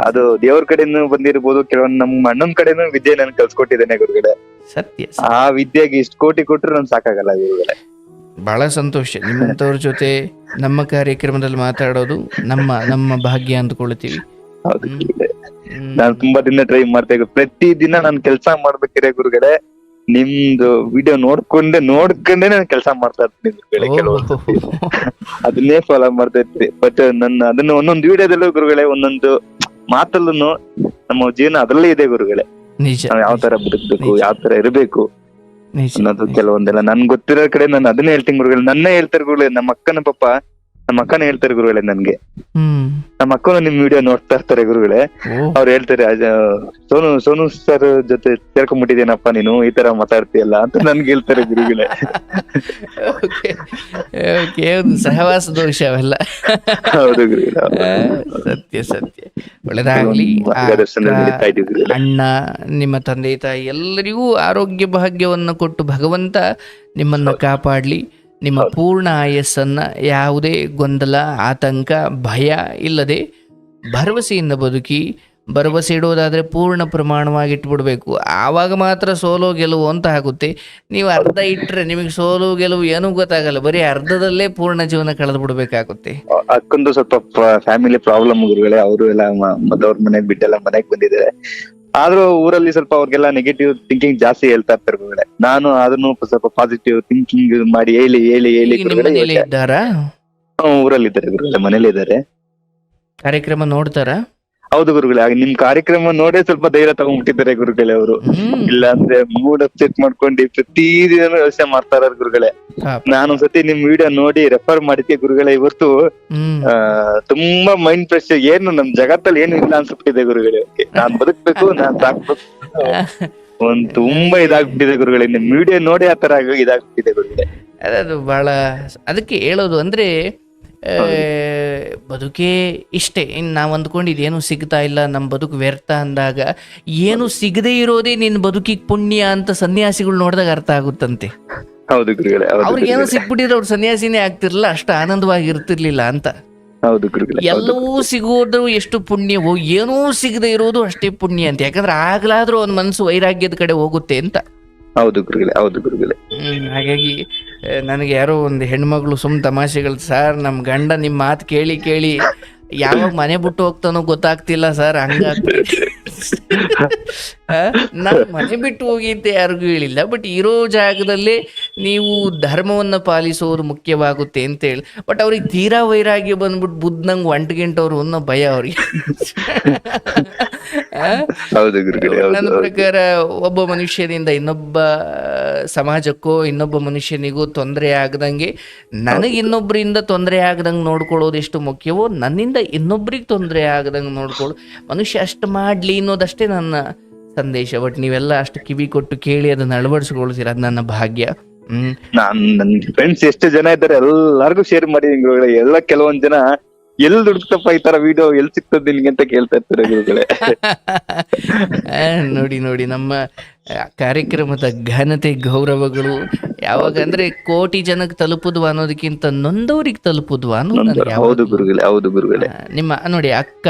ಅದು ದೇವ್ರ ಕಡೆನೂ ಬಂದಿರ್ಬೋದು ಕೆಲವೊಂದು ನಮ್ಮ ಅಣ್ಣನ ಕಡೆನೂ ವಿದ್ಯೆ ನನ್ ಕಲ್ಸ್ಕೊಟ್ಟಿದ್ದಾನೆ ಗುರುಗಳೇ. ಸತ್ಯ ಆ ವಿದ್ಯೆಗೆ ಇಷ್ಟು ಕೋಟಿ ಕೊಟ್ಟರು ನನ್ ಸಾಕಾಗಲ್ಲ ಗುರುಗಳೇ. ಬಹಳ ಸಂತೋಷ. ನಿಮ್ಮಂತವ್ರ ಜೊತೆ ನಮ್ಮ ಕಾರ್ಯಕ್ರಮದಲ್ಲಿ ಮಾತಾಡೋದು ನಮ್ಮ ನಮ್ಮ ಭಾಗ್ಯ ಅಂದ್ಕೊಳ್ತೀವಿ. ನಾನು ತುಂಬಾ ದಿನ ಟ್ರೈ ಮಾಡ್ತಾ ಪ್ರತಿ ದಿನ ನಾನು ಕೆಲಸ ಮಾಡ್ಬೇಕಿರೇ ಗುರುಗಳೇ. ನಿಮ್ದು ವಿಡಿಯೋ ನೋಡ್ಕೊಂಡೆ ನೋಡ್ಕೊಂಡೆ ನಾನು ಕೆಲಸ ಮಾಡ್ತಾ ಇರ್ತೀನಿ ಕೆಲವೊಂದು ಅದನ್ನೇ ಫಾಲೋ ಮಾಡ್ತಾ ಇರ್ತೀನಿ. ಬಟ್ ನನ್ನ ಅದನ್ನ ಒಂದೊಂದು ವಿಡಿಯೋದಲ್ಲೂ ಗುರುಗಳೇ ಒಂದೊಂದು ಮಾತಲ್ಲೂ ನಮ್ಮ ಜೀವನ ಅದರಲ್ಲೇ ಇದೆ ಗುರುಗಳೇ. ನಾವ್ ಯಾವ ತರ ಬದುಕ್ಬೇಕು ಯಾವ ತರ ಇರಬೇಕು ಅನ್ನೋದು ಕೆಲವೊಂದೆಲ್ಲ. ನನ್ ಗೊತ್ತಿರೋ ಕಡೆ ನಾನು ಅದನ್ನೇ ಹೇಳ್ತೀನಿ ಗುರುಗಳೇ. ನನ್ನೇ ಹೇಳ್ತಾರೆ ಗುರುಗಳೇ ನಮ್ಮ ಅಕ್ಕನ ಪಾಪ ನಮ್ಮ ಅಕ್ಕನ ಹೇಳ್ತಾರೆ ಗುರುಗಳೇ ನನ್ಗೆ. ಹ್ಮ್. ನಮ್ಮ ಅಕ್ಕನು ನಿಮ್ ವಿಡಿಯೋ ನೋಡ್ತಾ ಇರ್ತಾರೆ ಗುರುಗಳೇ. ಅವ್ರು ಹೇಳ್ತಾರೆ ಸೋನು ಸೋನು ಸರ್ ಜೊತೆ ಸೇರ್ಕೊಂಡ್ಬಿಟ್ಟಿದೇನಪ್ಪ ನೀನು ಈ ತರ ಮಾತಾಡ್ತೀಯಲ್ಲ ಅಂತ ನನ್ಗೆ ಹೇಳ್ತಾರೆ ಗುರುಗಳೇ. ಸಹವಾಸ ದೋಷ ಅವೆಲ್ಲ. ಹೌದು. ಸತ್ಯ ಸತ್ಯ. ಒಳ್ಳೆದಾಗ್ಲಿ. ಅಣ್ಣ ನಿಮ್ಮ ತಂದೆ ತಾಯಿ ಎಲ್ಲರಿಗೂ ಆರೋಗ್ಯ ಭಾಗ್ಯವನ್ನು ಕೊಟ್ಟು ಭಗವಂತ ನಿಮ್ಮನ್ನು ಕಾಪಾಡಲಿ. ನಿಮ್ಮ ಪೂರ್ಣ ಆಯಸ್ಸನ್ನ ಯಾವುದೇ ಗೊಂದಲ ಆತಂಕ ಭಯ ಇಲ್ಲದೆ ಭರವಸೆಯಿಂದ ಬದುಕಿ ಭರವಸೆ ಇಡೋದಾದರೆ ಪೂರ್ಣ ಪ್ರಮಾಣವಾಗಿ ಇಟ್ಬಿಡಬೇಕು ಆವಾಗ ಮಾತ್ರ ಸೋಲೋ ಗೆಲುವು ಅಂತ ಆಗುತ್ತೆ. ನೀವು ಅರ್ಧ ಇಟ್ಟರೆ ನಿಮಗೆ ಸೋಲು ಗೆಲುವು ಏನೂ ಗೊತ್ತಾಗಲ್ಲ. ಬರೀ ಅರ್ಧದಲ್ಲೇ ಪೂರ್ಣ ಜೀವನ ಕಳೆದು ಬಿಡಬೇಕಾಗುತ್ತೆ ಅಕ್ಕೊಂದು ಸ್ವಲ್ಪ ಫ್ಯಾಮಿಲಿ ಪ್ರಾಬ್ಲಮ್ ಗುರುಗಳೇ ಅವರು ಎಲ್ಲ ಮ- ಮತ್ತವ್ರ ಮನೆಗ್ ಬಿಟ್ಟೆಲ್ಲ ಮನೆಗೆ ಬಂದಿದ್ದಾರೆ. ಆದ್ರೂ ಊರಲ್ಲಿ ಸ್ವಲ್ಪ ಅವ್ರಿಗೆಲ್ಲ ನೆಗೆಟಿವ್ ಥಿಂಕಿಂಗ್ ಜಾಸ್ತಿ ಹೇಳ್ತಾ ಇರ್ತಾರೆ ಗುರುಗಳೇ. ನಾನು ಅದನ್ನು ಸ್ವಲ್ಪ ಪಾಸಿಟಿವ್ ಥಿಂಕಿಂಗ್ ಮಾಡಿ ಹೇಳಿ ಹೇಳಿ ಹೇಳಿ ಈಗ ನಿಮ್ಮ ಗುರುಗಳೇ ಮನೇಲಿ ಇದ್ದಾರಾ? ಊರಲ್ಲಿ ಇದ್ದಾರೆ ಗುರುಗಳೇ ಮನೇಲಿ ಇದ್ದಾರೆ ಕಾರ್ಯಕ್ರಮ ನೋಡ್ತಾರಾ? ಹೌದು ಗುರುಗಳೇ ಹಾಗೆ ನಿಮ್ ಕಾರ್ಯಕ್ರಮ ನೋಡೇ ಸ್ವಲ್ಪ ಧೈರ್ಯ ತಗೊಂಡ್ಬಿಟ್ಟಿದ್ದಾರೆ ಗುರುಗಳೇ ಅವರು. ಇಲ್ಲ ಅಂದ್ರೆ ಮೂಡ್ ಅಪ್ಸೆಟ್ ಮಾಡ್ಕೊಂಡು ಪ್ರತಿದಿನ ವ್ಯವಸ್ಥೆ ಮಾಡ್ತಾರ ಗುರುಗಳೇ. ನಾನು ಒಂದ್ಸತಿ ನಿಮ್ ವಿಡಿಯೋ ನೋಡಿ ರೆಫರ್ ಮಾಡಿದ್ದೆ ಗುರುಗಳೇ ಇವತ್ತು. ತುಂಬಾ ಮೈಂಡ್ ಫ್ರೆಶ್ ಏನು ನಮ್ ಜಗತ್ತಲ್ಲಿ ಏನು ಇಲ್ಲ ಅನ್ಸ್ಬಿಟ್ಟಿದೆ ಗುರುಗಳೇ. ನಾನ್ ಬದುಕ್ಬೇಕು ನಾನ್ ಸಾಕ್ಬೇಕು. ಒಂದ್ ತುಂಬಾ ಇದಾಗ್ಬಿಟ್ಟಿದೆ ಗುರುಗಳೇ. ನಿಮ್ ವಿಡಿಯೋ ನೋಡಿ ಆತರ ಇದಾಗ್ಬಿಟ್ಟಿದೆ ಗುರುಗಳೇ. ಅದು ಬಹಳ ಅದಕ್ಕೆ ಹೇಳೋದು ಅಂದರೆ ಬದುಕೇ ಇಷ್ಟೇ. ಇನ್ನು ನಾವು ಅಂದ್ಕೊಂಡಿದ್ದು ಏನು ಸಿಗ್ತಾ ಇಲ್ಲ ನಮ್ಮ ಬದುಕು ವ್ಯರ್ಥ ಅಂದಾಗ ಏನು ಸಿಗದೆ ಇರೋದೇ ನಿನ್ನ ಬದುಕಿಗೆ ಪುಣ್ಯ ಅಂತ ಸನ್ಯಾಸಿಗಳು ನೋಡಿದಾಗ ಅರ್ಥ ಆಗುತ್ತಂತೆ. ಹೌದು ಅವ್ರಿಗೆ ಏನೋ. ಸಿಕ್ಬಿಟ್ಟಿದ್ರೆ ಅವ್ರು ಸನ್ಯಾಸಿನೇ ಆಗ್ತಿರ್ಲಿಲ್ಲ ಅಷ್ಟು ಆನಂದವಾಗಿ ಇರ್ತಿರ್ಲಿಲ್ಲ ಅಂತ. ಹೌದು. ಎಲ್ಲವೂ ಸಿಗೋದು ಎಷ್ಟು ಪುಣ್ಯವೋ ಏನೂ ಸಿಗದೆ ಇರೋದು ಅಷ್ಟೇ ಪುಣ್ಯ ಅಂತ. ಯಾಕಂದ್ರೆ ಆಗ್ಲಾದ್ರೂ ಒಂದು ಮನಸ್ಸು ವೈರಾಗ್ಯದ ಕಡೆ ಹೋಗುತ್ತೆ ಅಂತ. ಹೌದು ಗುರುಗಳೇ ಹೌದು ಗುರುಗಳೇ. ಹಾಗಾಗಿ ನನಗೆ ಯಾರೋ ಒಂದು ಹೆಣ್ಮಗಳು ಸುಮ್ ತಮಾಷೆಗಳು ಸರ್ ನಮ್ಮ ಗಂಡ ನಿಮ್ಮ ಮಾತು ಕೇಳಿ ಕೇಳಿ ಯಾವಾಗ ಮನೆ ಬಿಟ್ಟು ಹೋಗ್ತಾನೋ ಗೊತ್ತಾಗ್ತಿಲ್ಲ ಸರ್ ಹಂಗ ನಾನು ಮನೆ ಬಿಟ್ಟು ಹೋಗಿ ಅಂತ ಯಾರಿಗೂ ಹೇಳಿಲ್ಲ ಬಟ್ ಇರೋ ಜಾಗದಲ್ಲಿ ನೀವು ಧರ್ಮವನ್ನ ಪಾಲಿಸೋರು ಮುಖ್ಯವಾಗುತ್ತೆ ಅಂತ ಹೇಳಿ. ಬಟ್ ಅವ್ರಿಗೆ ತೀರಾ ವೈರಾಗ್ಯ ಬಂದ್ಬಿಟ್ಟು ಬುದ್ಧಂಗೆ ಅವ್ರು ಅನ್ನೋ ಭಯ ಅವ್ರಿಗೆ. ನನ್ನ ಪ್ರಕಾರ ಒಬ್ಬ ಮನುಷ್ಯನಿಂದ ಇನ್ನೊಬ್ಬ ಸಮಾಜಕ್ಕೋ ಇನ್ನೊಬ್ಬ ಮನುಷ್ಯನಿಗೂ ತೊಂದರೆ ಆಗದಂಗೆ ನನಗೆ ಇನ್ನೊಬ್ಬರಿಂದ ತೊಂದರೆ ಆಗದಂಗೆ ನೋಡ್ಕೊಳ್ಳೋದು ಎಷ್ಟು ಮುಖ್ಯವೋ ನನ್ನಿಂದ ಇನ್ನೊಬ್ರಿಗೆ ತೊಂದರೆ ಆಗದಂಗೆ ನೋಡ್ಕೊಳ್ಳೋ ಮನುಷ್ಯ ಅಷ್ಟು ಮಾಡ್ಲಿ ಅನ್ನೋದಷ್ಟೇ ನನ್ನ ಸಂದೇಶ. ಬಟ್ ನೀವೆಲ್ಲ ಅಷ್ಟು ಕಿವಿ ಕೊಟ್ಟು ಕೇಳಿ ಅದನ್ನ ಅಳವಡಿಸ್ಕೊಳ್ತೀರ ಅದು ನನ್ನ ಭಾಗ್ಯ. ಹ್ಮ್. ನಾನ್ ನನ್ ಫ್ರೆಂಡ್ಸ್ ಎಷ್ಟು ಜನ ಇದ್ದಾರೆ ಎಲ್ಲಾರ್ಗು ಶೇರ್ ಮಾಡಿ ಎಲ್ಲ ಕೆಲವೊಂದ್ ಜನ ಎಲ್ ದುಡ್ತಪ್ಪ ಈ ತರ ವಿಡಿಯೋ ಎಲ್ಲಿ ಸಿಗ್ತದ ನಿಲ್ಗೆ ಅಂತ ಕೇಳ್ತಾ ಇರ್ತಾರೆ ಗುರುಗಳೇ. ನೋಡಿ ನೋಡಿ ನಮ್ಮ ಕಾರ್ಯಕ್ರಮದ ಘನತೆ ಗೌರವಗಳು ಯಾವಾಗ ಅಂದ್ರೆ ಕೋಟಿ ಜನಕ್ಕೆ ತಲುಪುದ್ವಾ ಅನ್ನೋದಕ್ಕಿಂತ ನೊಂದವ್ರಿಗೆ ತಲುಪುದ್ವಾ ಅನ್ನೋದು ಹೌದು ಗುರುಗಳೇ ಹೌದು ಗುರುಗಳೇ. ನಿಮ್ಮ ನೋಡಿ ಅಕ್ಕ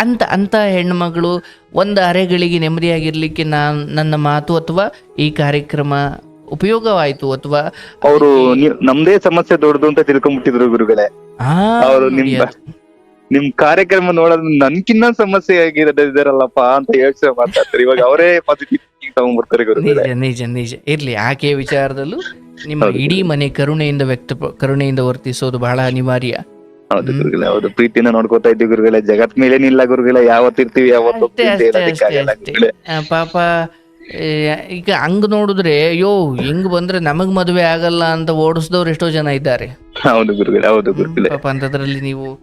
ಅಂತ ಅಂತ ಹೆಣ್ಮಗಳು ಒಂದು ಅರೆಗಳಿಗೆ ನೆಮ್ಮದಿಯಾಗಿರ್ಲಿಕ್ಕೆ ನಾನು ನನ್ನ ಮಾತು ಅಥವಾ ಈ ಕಾರ್ಯಕ್ರಮ ಉಪಯೋಗವಾಯಿತು ಅಥವಾ ಅವರು ನಮ್ದೇ ಸಮಸ್ಯೆ ದೊಡ್ಡದು ಅಂತ ತಿಳ್ಕೊಂಡ್ಬಿಟ್ಟಿದ್ರು ಗುರುಗಳೇ. ಅವರು ನಿಮ್ ನಿಮ್ ಕಾರ್ಯಕ್ರಮ ನೋಡೋದು ನನ್ಕಿನ್ನ ಸಮಸ್ಯೆ ಆಗಿರೋದು ಇದಾರಲ್ಲಪ್ಪ ಅಂತ ಯೋಚನೆ ಮಾಡ್ತಾರೆ ಇವಾಗ ಅವರೇ ಪಾಸಿಟಿವ್ ತಗೊಂಡ್ಬರ್ತಾರೆ ನಿಜ ನಿಜ ನಿಜ. ಇರ್ಲಿ ಆಕೆ ವಿಚಾರದಲ್ಲೂ ನಿಮ್ಮ. ಇಡೀ ಮನೆ ಕರುಣೆಯಿಂದ ವ್ಯಕ್ತ ಕರುಣೆಯಿಂದ ವರ್ತಿಸೋದು ಬಹಳ ಅನಿವಾರ್ಯ. ಹೌದು ಗುರುಗಳೇ ಹೌದು. ಪ್ರೀತಿನ ನೋಡ್ಕೋತಾ ಇದ್ದೀವಿ ಗುರುಗಳೇ. ಜಗತ್ ಮೇಲೇನಿಲ್ಲ ಗುರುಗಳೇ. ಯಾವತ್ತಿರ್ತೀವಿ ಯಾವತ್ತು ಪಾಪ ಈಗ ಹಂಗ್ ನೋಡಿದ್ರೆ ಅಯ್ಯೋ ಹಿಂಗ್ ಬಂದ್ರೆ ನಮಗ್ ಮದುವೆ ಆಗಲ್ಲ ಅಂತ ಓಡಿಸಿದವ್ರು ಎಷ್ಟೋ ಜನ ಇದ್ದಾರೆ. ಹೌದು ಗುರುಗಳೇ ಹೌದು ಗುರುಗಳೇ. ಪಾಪ ನೀವು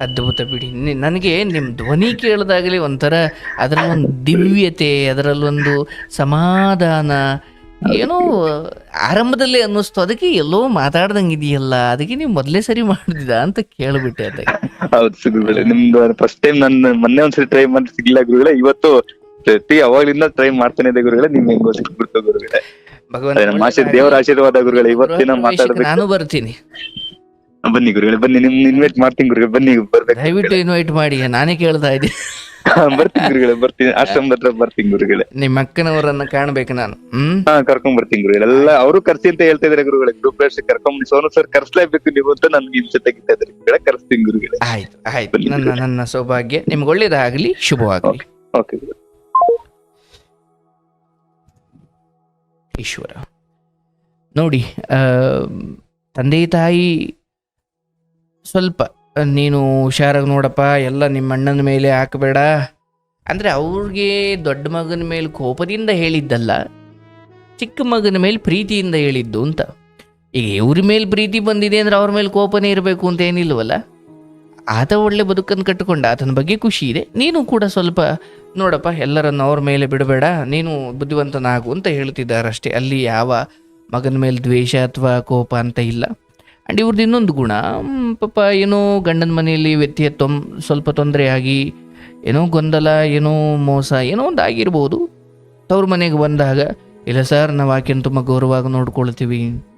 ಅದ್ಭುತ ಬಿಡಿ. ನನಗೆ ನಿಮ್ಮ ಧ್ವನಿ ಕೇಳಿದಾಗಲೇ ಒಂಥರ ಅದರಲ್ಲಿ ಒಂದು ದಿವ್ಯತೆ ಅದರಲ್ಲೊಂದು ಸಮಾಧಾನ ಏನೋ ಆರಂಭದಲ್ಲಿ ಅನ್ನಿಸ್ತು. ಅದಕ್ಕೆ ಎಲ್ಲೋ ಮಾತಾಡ್ದಂಗೆ ಇದೆಯಲ್ಲ ಅದಕ್ಕೆ ನೀವು ಮೊದಲೇ ಸರಿ ಮಾಡಿದ ಅಂತ ಕೇಳಿಬಿಟ್ಟೆ ಅದಕ್ಕೆ ಹೌದು ಗುರುಗಳೇ ನಿಮ್ದು ಫಸ್ಟ್ ಟೈಮ್ ನನ್ನ ಮೊನ್ನೆ ಒಂದ್ಸರಿ ಟ್ರೈ ಮಾಡಿ ಸಿಗ್ಲಿಲ್ಲ ಗುರುಗಳೇ ಇವತ್ತು ಪ್ರತಿ ಅವಾಗ್ಲಿಂದ ಟ್ರೈ ಮಾಡ್ತಾನೆ ಇದೆ ಗುರುಗಳೇ ನಿಮ್ಗೆ ಹೆಂಗೋ ಸಿಕ್ಬಿಡ್ತು ಗುರುಗಳೇ? ಭಗವಂತ ನಮ್ಮ ಆಶೀರ್ ದೇವರ ಆಶೀರ್ವಾದ ಗುರುಗಳೇ ಇವತ್ತಿನ ಮಾತಾಡಬೇಕು ನಾನು ಬರ್ತೀನಿ. ಬನ್ನಿ ಗುರುಗಳೇ ಬನ್ನಿ ನಿಮ್ ಇನ್ವೈಟ್ ಮಾಡ್ತೀನಿ ಗುರುಗಳೇ ಬನ್ನಿ ಬರ್ಬೇಕು ದಯವಿಟ್ಟು ಇನ್ವೈಟ್ ಮಾಡಿ ನಾನೇ ಕೇಳ್ತಾ ಇದ್ದೀನಿ ಬರ್ತೀನಿ ಗುರುಗಳೇ ಬರ್ತೀನಿ ಆಶ್ರಮದ ಹತ್ರ ಬರ್ತೀನಿ ಗುರುಗಳೇ. ನಿಮ್ಮ ಅಕ್ಕನವರನ್ನ ಕಾಣಬೇಕು ನಾನು ಹ್ಮ್? ಹಾ ಕರ್ಕೊಂಡ್ ಬರ್ತೀನಿ ಗುರುಗಳೇ. ಎಲ್ಲ ಅವರು ಕರ್ಸಿ ಅಂತ ಹೇಳ್ತಾ ಇದಾರೆ ಗುರುಗಳೇ ಗ್ರೂಪ್ ಕರ್ಕೊಂಡ್ ಸೋನು ಸರ್ ಕರ್ಸ್ಲೇಬೇಕು ನೀವು ಅಂತ ನನ್ಗೆ ಹಿಂಸೆ ತೆಗಿತಾ ಇದಾರೆ ಗುರುಗಳೇ ಕರ್ಸ್ತೀನಿ ಗುರುಗಳೇ. ಆಯ್ತು ಆಯ್ತು. ನನ್ನ ನನ್ನ ಸೌಭಾಗ್ಯ ನಿಮ್ಗೆ ಒಳ್ಳೇದಾಗ್ಲಿ ಶುಭವಾಗ್ಲಿ. ಓಕೆ ಗುರು ಈಶ್ವರ. ನೋಡಿ ತಂದೆ ತಾಯಿ ಸ್ವಲ್ಪ, ನೀನು ಹುಷಾರಾಗಿ ನೋಡಪ್ಪ, ಎಲ್ಲ ನಿಮ್ಮ ಅಣ್ಣನ ಮೇಲೆ ಹಾಕಬೇಡ. ಅಂದರೆ ಅವ್ರಿಗೆ ದೊಡ್ಡ ಮಗನ ಮೇಲೆ ಕೋಪದಿಂದ ಹೇಳಿದ್ದಲ್ಲ, ಚಿಕ್ಕ ಮಗನ ಮೇಲೆ ಪ್ರೀತಿಯಿಂದ ಹೇಳಿದ್ದು ಅಂತ. ಈಗ ಇವ್ರ ಮೇಲೆ ಪ್ರೀತಿ ಬಂದಿದೆ ಅಂದರೆ ಅವ್ರ ಮೇಲೆ ಕೋಪನೇ ಇರಬೇಕು ಅಂತ ಏನಿಲ್ವಲ್ಲ? ಆತ ಒಳ್ಳೆ ಬದುಕನ್ನು ಕಟ್ಟಿಕೊಂಡ, ಆತನ ಬಗ್ಗೆ ಖುಷಿ ಇದೆ. ನೀನು ಕೂಡ ಸ್ವಲ್ಪ ನೋಡಪ್ಪ, ಎಲ್ಲರನ್ನು ಅವ್ರ ಮೇಲೆ ಬಿಡಬೇಡ, ನೀನು ಬುದ್ಧಿವಂತನಾಗು ಅಂತ ಹೇಳ್ತಿದ್ದಾರಷ್ಟೇ. ಅಲ್ಲಿ ಯಾವ ಮಗನ ಮೇಲೆ ದ್ವೇಷ ಅಥವಾ ಕೋಪ ಅಂತ ಇಲ್ಲ. ಆ್ಯಂಡ್ ಇವ್ರದ್ದು ಇನ್ನೊಂದು ಗುಣ ಪಾಪ ಏನೋ ಗಂಡನ ಮನೆಯಲ್ಲಿ ವ್ಯತ್ಯಯ ತೊಂ, ಸ್ವಲ್ಪ ತೊಂದರೆ ಆಗಿ, ಏನೋ ಗೊಂದಲ, ಏನೋ ಮೋಸ, ಏನೋ ಒಂದು ಆಗಿರ್ಬೋದು. ತವ್ರ ಮನೆಗೆ ಬಂದಾಗ, ಇಲ್ಲ ಸರ್, ನಾವು ಆಕೆನ ತುಂಬ ಗೌರವವಾಗಿ ನೋಡ್ಕೊಳ್ತೀವಿ.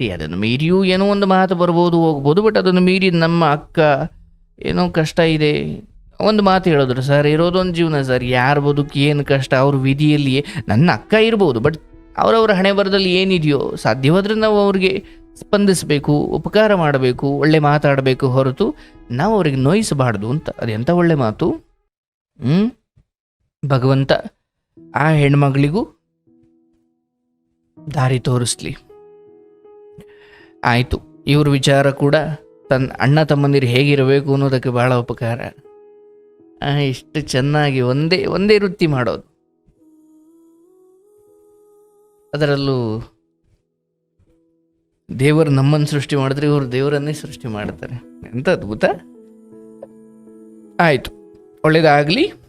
ಅದನ್ನು ಮೀರಿಯೂ ಏನೋ ಒಂದು ಮಾತು ಬರ್ಬೋದು, ಹೋಗ್ಬೋದು ಬಟ್ ಅದನ್ನು ಮೀರಿ ನಮ್ಮ ಅಕ್ಕ ಏನೋ ಕಷ್ಟ ಇದೆ. ಒಂದು ಮಾತು ಹೇಳಿದ್ರು, ಸರ್, ಇರೋದೊಂದು ಜೀವನ, ಸರ್. ಯಾರ ಬದುಕು, ಏನು ಕಷ್ಟ, ಅವ್ರ ವಿಧಿಯಲ್ಲಿಯೇ ನನ್ನ ಅಕ್ಕ ಇರ್ಬೋದು ಬಟ್ ಅವರವ್ರ ಹಣೆ ಬರದಲ್ಲಿ ಏನಿದೆಯೋ, ಸಾಧ್ಯವಾದ್ರೆ ನಾವು ಅವ್ರಿಗೆ ಸ್ಪಂದಿಸಬೇಕು, ಉಪಕಾರ ಮಾಡಬೇಕು, ಒಳ್ಳೆ ಮಾತಾಡಬೇಕು ಹೊರತು ನಾವು ಅವ್ರಿಗೆ ನೋಯಿಸಬಾರ್ದು ಅಂತ. ಅದೆಂಥ ಒಳ್ಳೆ ಮಾತು? ಹ್ಞೂ ಭಗವಂತ ಆ ಹೆಣ್ಮಗಳಿಗೂ ದಾರಿ ತೋರಿಸ್ಲಿ. ಆಯಿತು. ಇವ್ರ ವಿಚಾರ ಕೂಡ ತನ್ನ ಅಣ್ಣ ತಮ್ಮಂದಿರು ಹೇಗಿರಬೇಕು ಅನ್ನೋದಕ್ಕೆ ಬಹಳ ಉಪಕಾರ. ಇಷ್ಟು ಚೆನ್ನಾಗಿ ಒಂದೇ ಒಂದೇ ವೃತ್ತಿ ಮಾಡೋದು. ಅದರಲ್ಲೂ ದೇವರು ನಮ್ಮನ್ನು ಸೃಷ್ಟಿ ಮಾಡಿದ್ರೆ ಇವರು ದೇವರನ್ನೇ ಸೃಷ್ಟಿ ಮಾಡ್ತಾರೆ. ಎಂತ ಅದ್ಭುತ. ಆಯಿತು. ಒಳ್ಳೇದಾಗಲಿ.